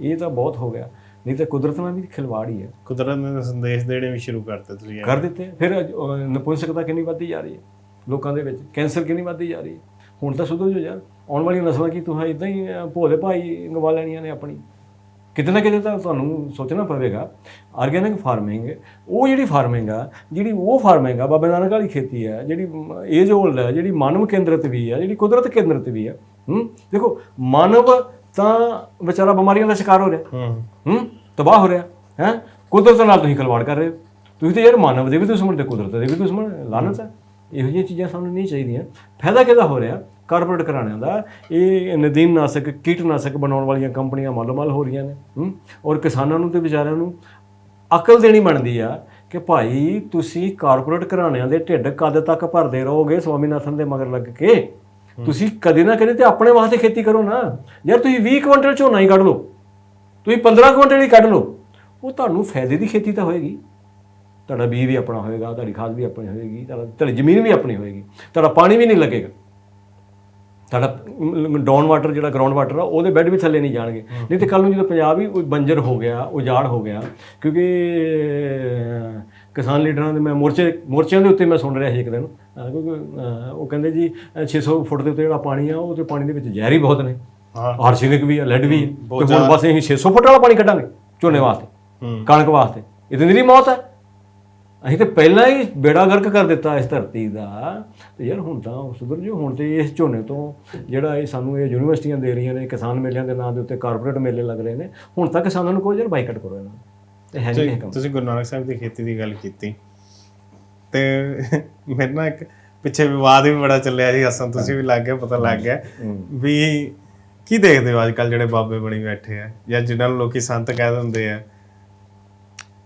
ਇਹ ਤਾਂ ਬਹੁਤ ਹੋ ਗਿਆ। ਨਹੀਂ ਤਾਂ ਕੁਦਰਤ ਨਾਲ ਵੀ ਖਿਲਵਾੜ ਹੀ। ਹੈ ਕੁਦਰਤ ਨੇ ਸੰਦੇਸ਼ ਦੇਣੇ ਵੀ ਸ਼ੁਰੂ ਕਰਤੇ ਤੁਸੀਂ। ਕਰ ਦਿੱਤੇ। ਫਿਰ ਨਪੁੰਸਕਤਾ ਕਿੰਨੀ ਵੱਧਦੀ ਜਾ ਰਹੀ ਹੈ ਲੋਕਾਂ ਦੇ ਵਿੱਚ? ਕੈਂਸਰ ਕਿੰਨੀ ਵੱਧਦੀ ਜਾ ਰਹੀ ਹੈ? ਹੁਣ ਤਾਂ ਸੁਧਰ ਜੋ ਯਾਰ। ਆਉਣ ਵਾਲੀਆਂ ਨਸਲਾਂ ਕੀ ਤੁਸੀਂ ਇਦਾਂ ਹੀ ਭੋਲੇ ਭਾਈ ਗਵਾ ਲੈਣੀਆਂ ਨੇ ਆਪਣੀ। ਕਿਤੇ ਨਾ ਕਿਤੇ ਤਾਂ ਤੁਹਾਨੂੰ ਸੋਚਣਾ ਪਵੇਗਾ ਆਰਗੈਨਿਕ ਫਾਰਮਿੰਗ ਉਹ ਜਿਹੜੀ ਫਾਰਮਿੰਗ ਆ ਜਿਹੜੀ ਉਹ ਫਾਰਮਿੰਗ ਆ ਬਾਬਾ ਨਾਨਕ ਵਾਲੀ ਖੇਤੀ ਹੈ ਜਿਹੜੀ ਏਜ ਓਲਡ ਹੈ ਜਿਹੜੀ ਮਾਨਵ ਕੇਂਦਰਿਤ ਵੀ ਹੈ ਜਿਹੜੀ ਕੁਦਰਤ ਕੇਂਦਰਿਤ ਵੀ ਹੈ ਹੂੰ? ਦੇਖੋ ਮਾਨਵ ਤਾਂ ਵਿਚਾਰਾ ਬਿਮਾਰੀਆਂ ਦਾ ਸ਼ਿਕਾਰ ਹੋ ਰਿਹਾ। ਹੂੰ। ਹੂੰ? ਤਬਾਹ ਹੋ ਰਿਹਾ ਹੈ? ਕੁਦਰਤ ਨਾਲ ਤੁਸੀਂ ਖਿਲਵਾੜ ਕਰ ਰਹੇ ਹੋ। ਤੁਸੀਂ ਤੇ ਯਾਰ ਮਾਨਵ ਦੇ ਵੀ ਦੁਸ਼ਮਣ ਤੇ ਕੁਦਰਤ ਦੇ ਵੀ ਦੁਸ਼ਮਣ ਲਾਨਤ ਹੈ ਇਹੋ ਜਿਹੀਆਂ ਚੀਜ਼ਾਂ ਸਾਨੂੰ ਨਹੀਂ ਚਾਹੀਦੀਆਂ। ਫਾਇਦਾ ਕਿਹਦਾ ਹੋ ਰਿਹਾ? ਕਾਰਪੋਰੇਟ ਘਰਾਣਿਆਂ ਦਾ ਇਹ ਨਦੀਨ ਨਾਸ਼ਕ ਕੀਟਨਾਸ਼ਕ ਬਣਾਉਣ ਵਾਲੀਆਂ ਕੰਪਨੀਆਂ ਮੱਲ-ਮੱਲ ਹੋ ਰਹੀਆਂ ਨੇ ਔਰ ਕਿਸਾਨਾਂ ਨੂੰ ਤੇ ਵਿਚਾਰਿਆਂ ਨੂੰ ਅਕਲ ਦੇਣੀ ਬਣਦੀ ਆ ਕਿ ਭਾਈ ਤੁਸੀਂ ਕਾਰਪੋਰੇਟ ਘਰਾਣਿਆਂ ਦੇ ਢਿੱਡ ਕਦ ਤੱਕ ਭਰਦੇ ਰਹੋਗੇ ਸਵਾਮੀਨਾਥਨ ਦੇ ਮਗਰ ਲੱਗ ਕੇ? ਤੁਸੀਂ ਕਦੇ ਨਾ ਕਦੇ ਤੇ ਆਪਣੇ ਵਾਸਤੇ ਖੇਤੀ ਕਰੋ ਨਾ। ਯਾਰ ਤੁਸੀਂ 20 ਕੁਇੰਟਲ ਝੋਨਾ ਹੀ ਕੱਢ ਲਓ। ਤੁਸੀਂ 15 ਕੁਇੰਟਲ ਹੀ ਕੱਢ ਲਓ। ਉਹ ਤੁਹਾਨੂੰ ਫਾਇਦੇ ਦੀ ਖੇਤੀ ਤਾਂ ਹੋਏਗੀ। ਤੁਹਾਡਾ ਬੀਜ ਵੀ ਆਪਣਾ ਹੋਏਗਾ ਤੁਹਾਡੀ ਖਾਦ ਵੀ ਆਪਣੀ ਹੋਏਗੀ ਤੁਹਾਡਾ ਤੁਹਾਡੀ ਜ਼ਮੀਨ ਵੀ ਆਪਣੀ ਹੋਏਗੀ। ਤੁਹਾਡਾ ਪਾਣੀ ਵੀ ਨਹੀਂ ਲੱਗੇਗਾ। ਤੁਹਾਡਾ ਡਾਊਨ ਵਾਟਰ ਜਿਹੜਾ ਗਰਾਊਂਡ ਵਾਟਰ ਆ ਉਹਦੇ ਬੈੱਡ ਵੀ ਥੱਲੇ ਨਹੀਂ ਜਾਣਗੇ। ਨਹੀਂ ਤੇ ਕੱਲ ਨੂੰ ਜਦੋਂ ਪੰਜਾਬ ਹੀ ਕੋਈ ਬੰਜਰ ਹੋ ਗਿਆ ਉਜਾੜ ਹੋ ਗਿਆ ਕਿਉਂਕਿ ਕਿਸਾਨ ਲੀਡਰਾਂ ਦੇ ਮੈਂ ਮੋਰਚੇ ਮੋਰਚਿਆਂ ਦੇ ਉੱਤੇ ਮੈਂ ਸੁਣ ਰਿਹਾ ਸੀ ਇੱਕ ਦਿਨ। ਕਿਉਂਕਿ ਉਹ ਕਹਿੰਦੇ ਜੀ ਅਹ 600 ਫੁੱਟ ਦੇ ਉੱਤੇ ਜਿਹੜਾ ਪਾਣੀ ਆ ਉਹ ਤੇ ਪਾਣੀ ਦੇ ਵਿੱਚ ਜ਼ਹਿਰ ਹੀ ਬਹੁਤ ਨੇ। ਹਾਂ। ਆਰਸੇਨਿਕ ਵੀ ਹੈ ਲੈਡ ਵੀ ਤੇ ਹੁਣ ਬਸ ਅਸੀਂ 600 ਫੁੱਟ ਵਾਲਾ ਪਾਣੀ ਕੱਢਾਂਗੇ ਝੋਨੇ ਵਾਸਤੇ ਕਣਕ ਵਾਸਤੇ। ਇਤਨੀ ਦੀ ਮੌਤ ਹੈ ਅਸੀਂ ਤੇ ਪਹਿਲਾਂ ਹੀ ਬੇੜਾ ਗਰਕ ਕਰ ਦਿੱਤਾ ਇਸ ਧਰਤੀ ਦਾ। ਤੇ ਯਾਰ ਹੁਣ ਤਾਂ ਸੁਧਰ ਜੋ ਹੁਣ ਤੇ ਇਸ ਝੋਨੇ ਤੋਂ ਜਿਹੜਾ ਇਹ ਸਾਨੂੰ ਇਹ ਯੂਨੀਵਰਸਿਟੀਆਂ ਦੇ ਰਹੀਆਂ ਨੇ ਕਿਸਾਨ ਮੇਲਿਆਂ ਦੇ ਨਾਂ ਦੇ ਉੱਤੇ ਕਾਰਪੋਰੇਟ ਮੇਲੇ ਲੱਗ ਰਹੇ ਨੇ ਹੁਣ ਤਾਂ ਕਿਸਾਨਾਂ ਨੂੰ ਕੋਈ ਯਾਰ ਬਾਈਕਾਟ ਕਰੋ ਇਹਨਾਂ। ਤੇ ਹੈ ਨਹੀਂ ਕੰਮ। ਤੁਸੀਂ ਗੁਰੂ ਨਾਨਕ ਸਾਹਿਬ ਦੀ ਖੇਤੀ ਦੀ ਗੱਲ ਕੀਤੀ। ਤੇ ਮੇਰੇ ਨਾਲ ਇੱਕ ਪਿੱਛੇ ਵਿਵਾਦ ਵੀ ਬੜਾ ਚੱਲਿਆ ਸੀ ਅਸਾਂ ਤੁਸੀਂ ਵੀ ਲੱਗ ਗਿਆ ਪਤਾ ਲੱਗ ਗਿਆ ਵੀ ਕੀ ਦੇਖਦੇ ਹੋ ਅੱਜ ਕੱਲ ਜਿਹੜੇ ਬਾਬੇ ਬਣੀ ਬੈਠੇ ਆ ਜਾਂ ਜਿਨ੍ਹਾਂ ਨੂੰ ਲੋਕੀ ਸੰਤ ਕਹਿ ਦਿੰਦੇ ਆ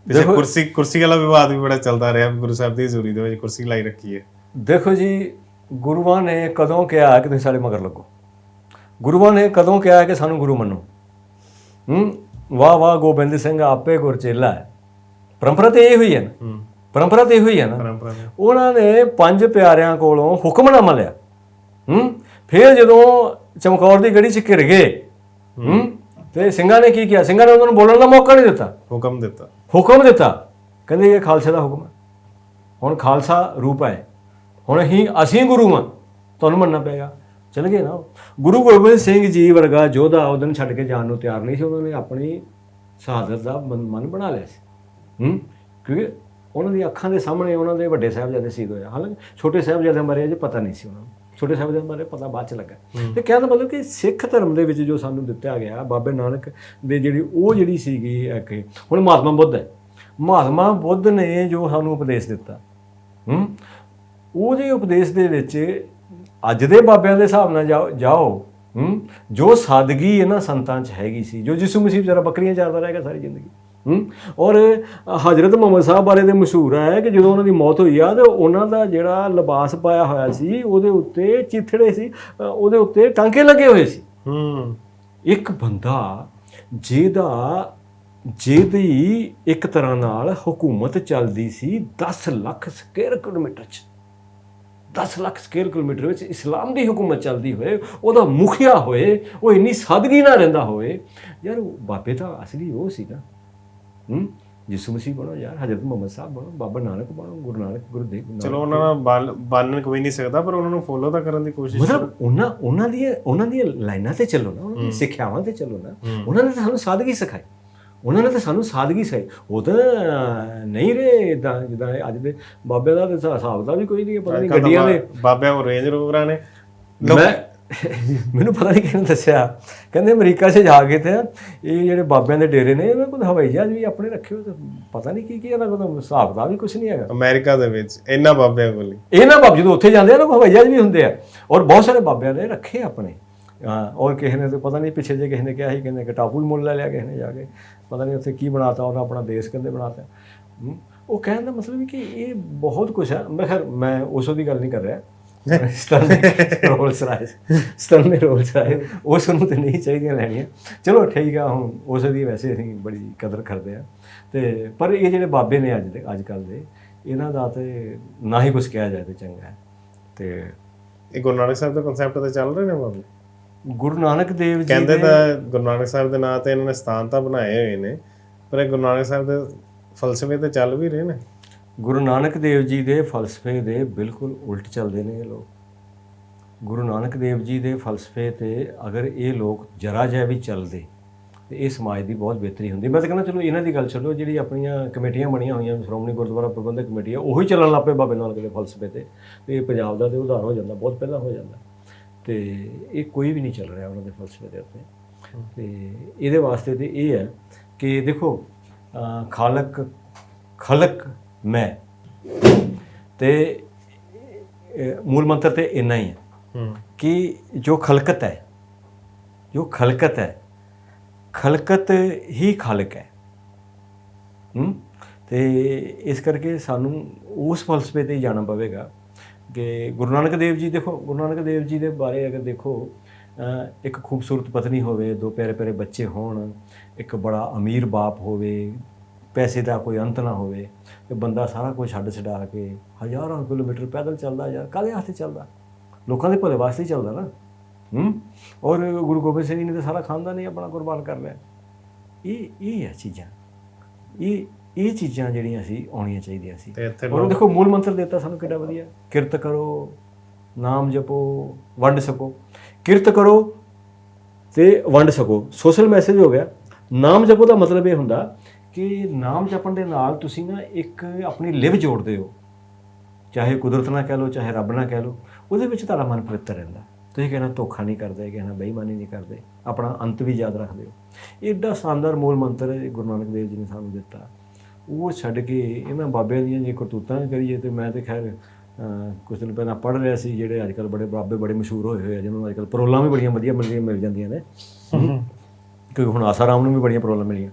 ਪਿੱਛੇ ਕੁਰਸੀ ਕੁਰਸੀ ਵਾਲਾ ਵਿਵਾਦ ਵੀ ਬੜਾ ਚੱਲਦਾ ਰਿਹਾ ਗੁਰੂ ਸਾਹਿਬ ਦੀ ਹਜ਼ੂਰੀ ਦੇ ਵਿੱਚ ਕੁਰਸੀ ਲਾਈ ਰੱਖੀ ਹੈ। ਦੇਖੋ ਜੀ ਗੁਰੂਆਂ ਨੇ ਕਦੋਂ ਕਿਹਾ ਕਿ ਤੁਸੀਂ ਸਾਡੇ ਮਗਰ ਲੱਗੋ? ਗੁਰੂਆਂ ਨੇ ਕਦੋਂ ਕਿਹਾ ਕਿ ਸਾਨੂੰ ਗੁਰੂ ਮੰਨੋ? ਹੂੰ? ਵਾਹ ਵਾਹ ਗੋਬਿੰਦ ਸਿੰਘ ਆਪੇ ਗੁਰਚੇਲਾ ਹੈ। ਪਰੰਪਰਾ ਤੇ ਇਹ ਹੋਈ ਹੈ ਨਾ? ਹੂੰ। ਪਰੰਪਰਾ ਤੇ ਇਹ ਹੋਈ ਹੈ ਨਾ? ਪਰੰਪਰਾ ਉਹਨਾਂ ਨੇ ਪੰਜ ਪਿਆਰਿਆਂ ਕੋਲੋਂ ਹੁਕਮਨਾਮਾ ਲਿਆ। ਹੂੰ? ਫਿਰ ਜਦੋਂ ਚਮਕੌਰ ਦੀ ਗੜੀ 'ਚ ਘਿਰ ਗਏ ਹੂੰ। ਤੇ ਸਿੰਘਾਂ ਨੇ ਕੀ ਕੀਤਾ ਸਿੰਘਾਂ ਨੇ ਉਹਨਾਂ ਨੂੰ ਬੋਲਣ ਦਾ ਮੌਕਾ ਨਹੀਂ ਦਿੱਤਾ। ਹੁਕਮ ਦਿੱਤਾ। ਹੁਕਮ ਦਿੱਤਾ। ਕਹਿੰਦੇ ਇਹ ਖਾਲਸੇ ਦਾ ਹੁਕਮ ਹੈ। ਹੁਣ ਖਾਲਸਾ ਰੂਪ ਹੈ। ਹੁਣ ਅਸੀਂ ਅਸੀਂ ਗੁਰੂ ਹਾਂ। ਤੁਹਾਨੂੰ ਮੰਨਣਾ ਪਏਗਾ। ਚਲ ਗਏ ਨਾ। ਗੁਰੂ ਗੋਬਿੰਦ ਸਿੰਘ ਜੀ ਵਰਗਾ ਯੋਧਾ ਉਹ ਦਿਨ ਛੱਡ ਕੇ ਜਾਣ ਨੂੰ ਤਿਆਰ ਨਹੀਂ ਸੀ। ਉਹਨਾਂ ਨੇ ਆਪਣੀ ਸ਼ਹਾਦਤ ਦਾ ਮਨ ਮਨ ਬਣਾ ਲਿਆ ਸੀ। ਹੂੰ? ਕਿਉਂਕਿ ਉਹਨਾਂ ਦੀ ਅੱਖਾਂ ਦੇ ਸਾਹਮਣੇ ਉਹਨਾਂ ਦੇ ਵੱਡੇ ਸਾਹਿਬਜ਼ਾਦੇ ਸ਼ਹੀਦ ਹੋਏ ਹਾਲਾਂਕਿ ਛੋਟੇ ਸਾਹਿਬਜ਼ਾਦੇ ਮਰੇ ਜੇ ਪਤਾ ਨਹੀਂ ਸੀ ਉਹਨਾਂ ਨੂੰ। ਛੋਟੇ ਸਾਹਿਬਜ਼ਾਦੇ ਮਰੇ ਪਤਾ ਬਾਅਦ ਚ ਲੱਗਾ। ਤੇ ਕਹਿਣ ਦਾ ਮਤਲਬ ਕਿ ਸਿੱਖ ਧਰਮ ਦੇ ਵਿੱਚ ਜੋ ਸਾਨੂੰ ਦਿੱਤਾ ਗਿਆ ਬਾਬੇ ਨਾਨਕ ਦੇ ਜਿਹੜੀ ਉਹ ਜਿਹੜੀ ਸੀਗੀ ਇੱਕ ਹੁਣ ਮਹਾਤਮਾ ਬੁੱਧ ਹੈ। ਮਹਾਤਮਾ ਬੁੱਧ ਨੇ ਜੋ ਸਾਨੂੰ ਉਪਦੇਸ਼ ਦਿੱਤਾ ਹੂੰ? ਉਹਦੇ ਉਪਦੇਸ਼ ਦੇ ਵਿੱਚ ਅੱਜ ਦੇ ਬਾਬਿਆਂ ਦੇ ਹਿਸਾਬ ਨਾਲ ਜਾਓ ਜਾਓ ਹੂੰ? ਜੋ ਸਾਦਗੀ ਇਹਨਾਂ ਸੰਤਾਂ 'ਚ ਹੈਗੀ ਸੀ ਜੋ ਯਿਸੂ ਮਸੀਹ ਜਰਾ ਬੱਕਰੀਆਂ ਚਾਰਦਾ ਰਹਿ ਗਿਆ ਸਾਰੀ ਜ਼ਿੰਦਗੀ। ਔਰ ਹਜ਼ਰਤ ਮੁਹੰਮਦ ਸਾਹਿਬ ਬਾਰੇ ਤੇ ਮਸ਼ਹੂਰ ਹੈ ਕਿ ਜਦੋਂ ਉਹਨਾਂ ਦੀ ਮੌਤ ਹੋਈ ਆ ਤੇ ਉਹਨਾਂ ਦਾ ਜਿਹੜਾ ਲਿਬਾਸ ਪਾਇਆ ਹੋਇਆ ਸੀ ਉਹਦੇ ਉੱਤੇ ਚਿੱਥੜੇ ਸੀ ਉਹਦੇ ਉੱਤੇ ਟਾਂਕੇ ਲੱਗੇ ਹੋਏ ਸੀ। ਹੂੰ। ਇੱਕ ਬੰਦਾ ਜਿਹਦਾ ਜਿਹਦੀ ਇੱਕ ਤਰ੍ਹਾਂ ਨਾਲ ਹਕੂਮਤ ਚੱਲਦੀ ਸੀ 10 ਲੱਖ ਸਕੁਅਰ ਕਿਲੋਮੀਟਰ ਚ। 10 ਲੱਖ ਸਕੁਅਰ ਕਿਲੋਮੀਟਰ ਵਿੱਚ ਇਸਲਾਮ ਦੀ ਹਕੂਮਤ ਚੱਲਦੀ ਹੋਏ ਉਹਦਾ ਮੁਖੀਆ ਹੋਏ ਉਹ ਇੰਨੀ ਸਾਦਗੀ ਨਾਲ ਰਹਿੰਦਾ ਹੋਏ। ਯਾਰ ਬਾਬੇ ਤਾਂ ਅਸਲੀ ਉਹ ਸੀ ਨਾ ਹੂੰ? ਯਿਸੂ ਮਸੀਹ ਬਣੋ ਯਾਰ ਹਜ਼ਰਤ ਮੁਹੰਮਦ ਸਾਹਿਬ ਬਣੋ ਬਾਬਾ ਨਾਨਕ ਬਣੋ ਗੁਰੂ ਨਾਨਕ ਗੁਰਦੇਵ ਨਾਨਕ। ਚਲੋ ਉਹਨਾਂ ਨਾਲ ਬਾਲ- ਬਾਲਣ ਕੋਈ ਨਹੀਂ ਸਕਦਾ ਪਰ ਉਹਨਾਂ ਨੂੰ ਫੋਲੋ ਤਾਂ ਕਰਨ ਦੀ ਕੋਸ਼ਿਸ਼ ਮਤਲਬ ਉਹਨਾਂ ਉਹਨਾਂ ਦੀ ਉਹਨਾਂ ਦੀਆਂ ਲਾਈਨਾਂ ਤੇ ਚੱਲੋ ਨਾ ਉਹਨਾਂ ਦੀ ਸਿੱਖਿਆਵਾਂ ਤੇ ਚੱਲੋ ਨਾ। ਉਹਨਾਂ ਨੇ ਤਾਂ ਸਾਨੂੰ ਸਾਦਗੀ ਸਿਖਾਈ। ਉਹਨਾਂ ਨੇ ਤਾਂ ਸਾਨੂੰ ਸਾਦਗੀ ਸਿਖਾਈ। ਉਹ ਤਾਂ ਨਹੀਂ ਰੇ ਇਦਾਂ ਜਿੱਦਾਂ ਅੱਜ ਦੇ ਬਾਬੇ ਦਾ ਤੇ ਹਿਸਾਬ ਦਾ ਵੀ ਕੋਈ ਨਹੀਂ ਪਤਾ ਨਹੀਂ ਗੱਡੀਆਂ ਦੇ। ਬਾਬਿਆਂ ਉਹ ਰੇਂਜ ਰੋਵਰਾਂ ਨੇ। ਮੈਂ ਮੈਨੂੰ ਪਤਾ ਨਹੀਂ ਕਿਹਨੇ ਦੱਸਿਆ। ਕਹਿੰਦੇ ਅਮਰੀਕਾ 'ਚ ਜਾ ਕੇ ਤੇ ਇਹ ਜਿਹੜੇ ਬਾਬਿਆਂ ਦੇ ਡੇਰੇ ਨੇ ਇਹਨਾਂ ਕੋਲ ਹਵਾਈ ਜਹਾਜ਼ ਵੀ ਆਪਣੇ ਰੱਖੇ ਹੋ ਤੇ ਪਤਾ ਨਹੀਂ ਕੀ ਕੀ ਇਹਨਾਂ ਕੋਲ ਹਿਸਾਬ ਦਾ ਵੀ ਕੁਝ ਨਹੀਂ ਹੈਗਾ। ਅਮਰੀਕਾ ਦੇ ਵਿੱਚ ਇਹਨਾਂ ਬਾਬਿਆਂ ਕੋਲ ਹੀ। ਇਹ ਨਾ ਬਾਬ ਜਦੋਂ ਉੱਥੇ ਜਾਂਦੇ ਆ ਨਾ ਕੋਈ ਹਵਾਈ ਜਹਾਜ਼ ਵੀ ਹੁੰਦੇ ਆ। ਔਰ ਬਹੁਤ ਸਾਰੇ ਬਾਬਿਆਂ ਨੇ ਰੱਖੇ ਆਪਣੇ। ਹਾਂ ਔਰ ਕਿਸੇ ਨੇ ਤਾਂ ਪਤਾ ਨਹੀਂ ਪਿੱਛੇ ਜੇ ਕਿਸੇ ਨੇ ਕਿਹਾ ਸੀ ਕਹਿੰਦੇ ਕਿ ਟਾਪੂ ਹੀ ਮੁੱਲ ਲੈ ਲਿਆ ਕਿਸੇ ਨੇ ਜਾ ਕੇ। ਪਤਾ ਨਹੀਂ ਉੱਥੇ ਕੀ ਬਣਾਤਾ ਉਹਨਾਂ ਆਪਣਾ ਦੇਸ਼ ਕਹਿੰਦੇ ਬਣਾਤਾ। ਉਹ ਕਹਿਣ ਦਾ ਮਤਲਬ ਕਿ ਇਹ ਬਹੁਤ ਕੁਝ ਹੈ ਮੈਂ ਖੈਰ ਮੈਂ ਉਸੋ ਦੀ ਗੱਲ ਨਹੀਂ ਕਰ ਰਿਹਾ। ਸਟਨ ਰੋਲਸ ਰਾਇਸ ਸਟਨ ਦੇ ਰੋਲਸ ਰਾਇਸ ਉਸ ਨੂੰ ਤੇ ਨਹੀਂ ਚਾਹੀਦੀਆਂ ਲੈਣੀਆਂ। ਚਲੋ ਠੀਕ ਆ ਹੁਣ ਉਸ ਦੀ ਵੈਸੇ ਅਸੀਂ ਬੜੀ ਕਦਰ ਕਰਦੇ ਆ। ਤੇ ਪਰ ਇਹ ਜਿਹੜੇ ਬਾਬੇ ਨੇ ਅੱਜ ਦੇ ਅੱਜ ਕੱਲ ਦੇ ਇਹਨਾਂ ਦਾ ਤੇ ਨਾ ਹੀ ਕੁਝ ਕਿਹਾ ਜਾਏ ਤੇ ਚੰਗਾ ਹੈ। ਤੇ ਇਹ ਗੁਰੂ ਨਾਨਕ ਸਾਹਿਬ ਦਾ ਕਨਸੈਪਟ ਤੇ ਚੱਲ ਰਹੇ ਨੇ ਬਾਬੇ? ਗੁਰੂ ਨਾਨਕ ਦੇਵ ਜੀ ਕਹਿੰਦੇ ਤਾਂ ਗੁਰੂ ਨਾਨਕ ਸਾਹਿਬ ਦੇ ਨਾਂ ਤੇ ਇਹਨਾਂ ਨੇ ਸਥਾਨ ਤਾਂ ਬਣਾਏ ਹੋਏ ਨੇ ਪਰ ਇਹ ਗੁਰੂ ਨਾਨਕ ਸਾਹਿਬ ਦੇ ਫਲਸਫੇ ਤੇ ਚੱਲ ਵੀ ਰਹੇ ਨੇ। ਗੁਰੂ ਨਾਨਕ ਦੇਵ ਜੀ ਦੇ ਫਲਸਫੇ ਦੇ ਬਿਲਕੁਲ ਉਲਟ ਚੱਲਦੇ ਨੇ ਇਹ ਲੋਕ। ਗੁਰੂ ਨਾਨਕ ਦੇਵ ਜੀ ਦੇ ਫਲਸਫੇ ਤੇ ਅਗਰ ਇਹ ਲੋਕ ਜਰਾ ਜਿਹਾ ਵੀ ਚੱਲਦੇ, ਤੇ ਇਹ ਸਮਾਜ ਦੀ ਬਹੁਤ ਬਿਹਤਰੀ ਹੁੰਦੀ। ਮੈਂ ਤਾਂ ਕਹਿੰਦਾ, ਚਲੋ ਇਹਨਾਂ ਦੀ ਗੱਲ ਛੱਡੋ, ਜਿਹੜੀ ਆਪਣੀਆਂ ਕਮੇਟੀਆਂ ਬਣੀਆਂ ਹੋਈਆਂ, ਸ਼੍ਰੋਮਣੀ ਗੁਰਦੁਆਰਾ ਪ੍ਰਬੰਧਕ ਕਮੇਟੀ ਆ, ਉਹੀ ਚੱਲਣ ਲੱਪੇ ਬਾਬੇ ਨਾਨਕ ਦੇ ਫਲਸਫੇ ਤੇ। ਤੇ ਇਹ ਪੰਜਾਬ ਦਾ ਤੇ ਉਧਾਰ ਹੋ ਜਾਂਦਾ, ਬਹੁਤ ਪਹਿਲਾਂ ਹੋ ਜਾਂਦਾ। ਤੇ ਇਹ ਕੋਈ ਵੀ ਨਹੀਂ ਚੱਲ ਰਿਹਾ ਉਹਨਾਂ ਦੇ ਫਲਸਫੇ ਦੇ ਉੱਤੇ। ਤੇ ਇਹਦੇ ਵਾਸਤੇ ਤੇ ਇਹ ਹੈ ਕਿ ਦੇਖੋ ਖਾਲਕ, ਖਲਕ ਮੈਂ। ਤੇ ਮੂਲ ਮੰਤਰ ਤੇ ਇੰਨਾ ਹੀ ਹੈ ਕਿ ਜੋ ਖਲਕਤ ਹੈ ਜੋ ਖਲਕਤ ਹੈ ਖਲਕਤ ਹੀ ਖਾਲਕ ਹੈ। ਹੂੰ? ਤੇ ਇਸ ਕਰਕੇ ਸਾਨੂੰ ਉਸ ਫਲਸਫੇ ਤੇ ਜਾਣਾ ਪਵੇਗਾ ਕਿ ਗੁਰੂ ਨਾਨਕ ਦੇਵ ਜੀ ਦੇਖੋ ਗੁਰੂ ਨਾਨਕ ਦੇਵ ਜੀ ਦੇ ਬਾਰੇ ਅਗਰ ਦੇਖੋ ਇੱਕ ਖੂਬਸੂਰਤ ਪਤਨੀ ਹੋਵੇ ਦੋ ਪਿਆਰੇ ਪਿਆਰੇ ਬੱਚੇ ਹੋਣ ਇੱਕ ਬੜਾ ਅਮੀਰ ਬਾਪ ਹੋਵੇ ਪੈਸੇ ਦਾ ਕੋਈ ਅੰਤ ਨਾ ਹੋਵੇ ਤੇ ਬੰਦਾ ਸਾਰਾ ਕੁਝ ਛੱਡ ਛਡਾ ਕੇ ਹਜ਼ਾਰਾਂ ਕਿਲੋਮੀਟਰ ਪੈਦਲ ਚੱਲਦਾ ਯਾਰ ਕਾਹਦੇ ਵਾਸਤੇ ਚੱਲਦਾ? ਲੋਕਾਂ ਦੇ ਭਲੇ ਵਾਸਤੇ ਹੀ ਚੱਲਦਾ ਨਾ। ਹੂੰ? ਔਰ ਗੁਰੂ ਗੋਬਿੰਦ ਸਿੰਘ ਜੀ ਨੇ ਤਾਂ ਸਾਰਾ ਖਾਨਦਾਨ ਹੀ ਆਪਣਾ ਕੁਰਬਾਨ ਕਰ ਲਿਆ। ਇਹ ਇਹ ਹੈ ਚੀਜ਼ਾਂ। ਇਹ ਇਹ ਚੀਜ਼ਾਂ ਜਿਹੜੀਆਂ ਸੀ ਆਉਣੀਆਂ ਚਾਹੀਦੀਆਂ ਸੀ। ਔਰ ਦੇਖੋ ਮੂਲ ਮੰਤਰ ਦਿੱਤਾ ਸਾਨੂੰ ਕਿੰਨਾ ਵਧੀਆ। ਕਿਰਤ ਕਰੋ ਨਾਮ ਜਪੋ ਵੰਡ ਸਕੋ। ਕਿਰਤ ਕਰੋ ਤੇ ਵੰਡ ਸਕੋ। ਸੋਸ਼ਲ ਮੈਸੇਜ ਹੋ ਗਿਆ। ਨਾਮ ਜਪੋ ਦਾ ਮਤਲਬ ਇਹ ਹੁੰਦਾ ਕਿ ਨਾਮ ਜਪਣ ਦੇ ਨਾਲ ਤੁਸੀਂ ਨਾ ਇੱਕ ਆਪਣੀ ਲਿਵ ਜੋੜਦੇ ਹੋ। ਚਾਹੇ ਕੁਦਰਤ ਨਾਲ ਕਹਿ ਲਓ ਚਾਹੇ ਰੱਬ ਨਾਲ ਕਹਿ ਲਓ ਉਹਦੇ ਵਿੱਚ ਤੁਹਾਡਾ ਮਨ ਪਵਿੱਤਰ ਰਹਿੰਦਾ। ਤੁਸੀਂ ਕਹਿਣਾ ਧੋਖਾ ਨਹੀਂ ਕਰਦੇ ਕਹਿਣਾ ਬੇਈਮਾਨੀ ਨਹੀਂ ਕਰਦੇ। ਆਪਣਾ ਅੰਤ ਵੀ ਯਾਦ ਰੱਖਦੇ ਹੋ। ਇਹ ਏਡਾ ਸ਼ਾਨਦਾਰ ਮੂਲ ਮੰਤਰ ਹੈ ਗੁਰੂ ਨਾਨਕ ਦੇਵ ਜੀ ਨੇ ਸਾਨੂੰ ਦਿੱਤਾ। ਉਹ ਛੱਡ ਕੇ ਇਹਨਾਂ ਬਾਬਿਆਂ ਦੀਆਂ ਜੇ ਕਰਤੂਤਾਂ ਕਰੀਏ ਤੇ ਮੈਂ ਤੇ ਖੈਰ ਕੁਝ ਦਿਨ ਪਹਿਲਾਂ ਪੜ੍ਹ ਰਿਹਾ ਸੀ ਜਿਹੜੇ ਅੱਜ ਕੱਲ ਬੜੇ ਬਾਬੇ ਬੜੇ ਮਸ਼ਹੂਰ ਹੋਏ ਹੋਏ ਆ ਜਿਹਨਾਂ ਨੂੰ ਅੱਜ ਕੱਲ ਪਰੋਲਾਂ ਵੀ ਬੜੀਆਂ ਵਧੀਆ ਮਿਲ ਜਾਂਦੀਆਂ ਨੇ। ਕਿਉਂਕਿ ਹੁਣ ਆਸਾਰਾਮ ਨੂੰ ਵੀ ਬੜੀਆਂ ਪ੍ਰੋਬਲਮ ਮਿਲੀਆਂ।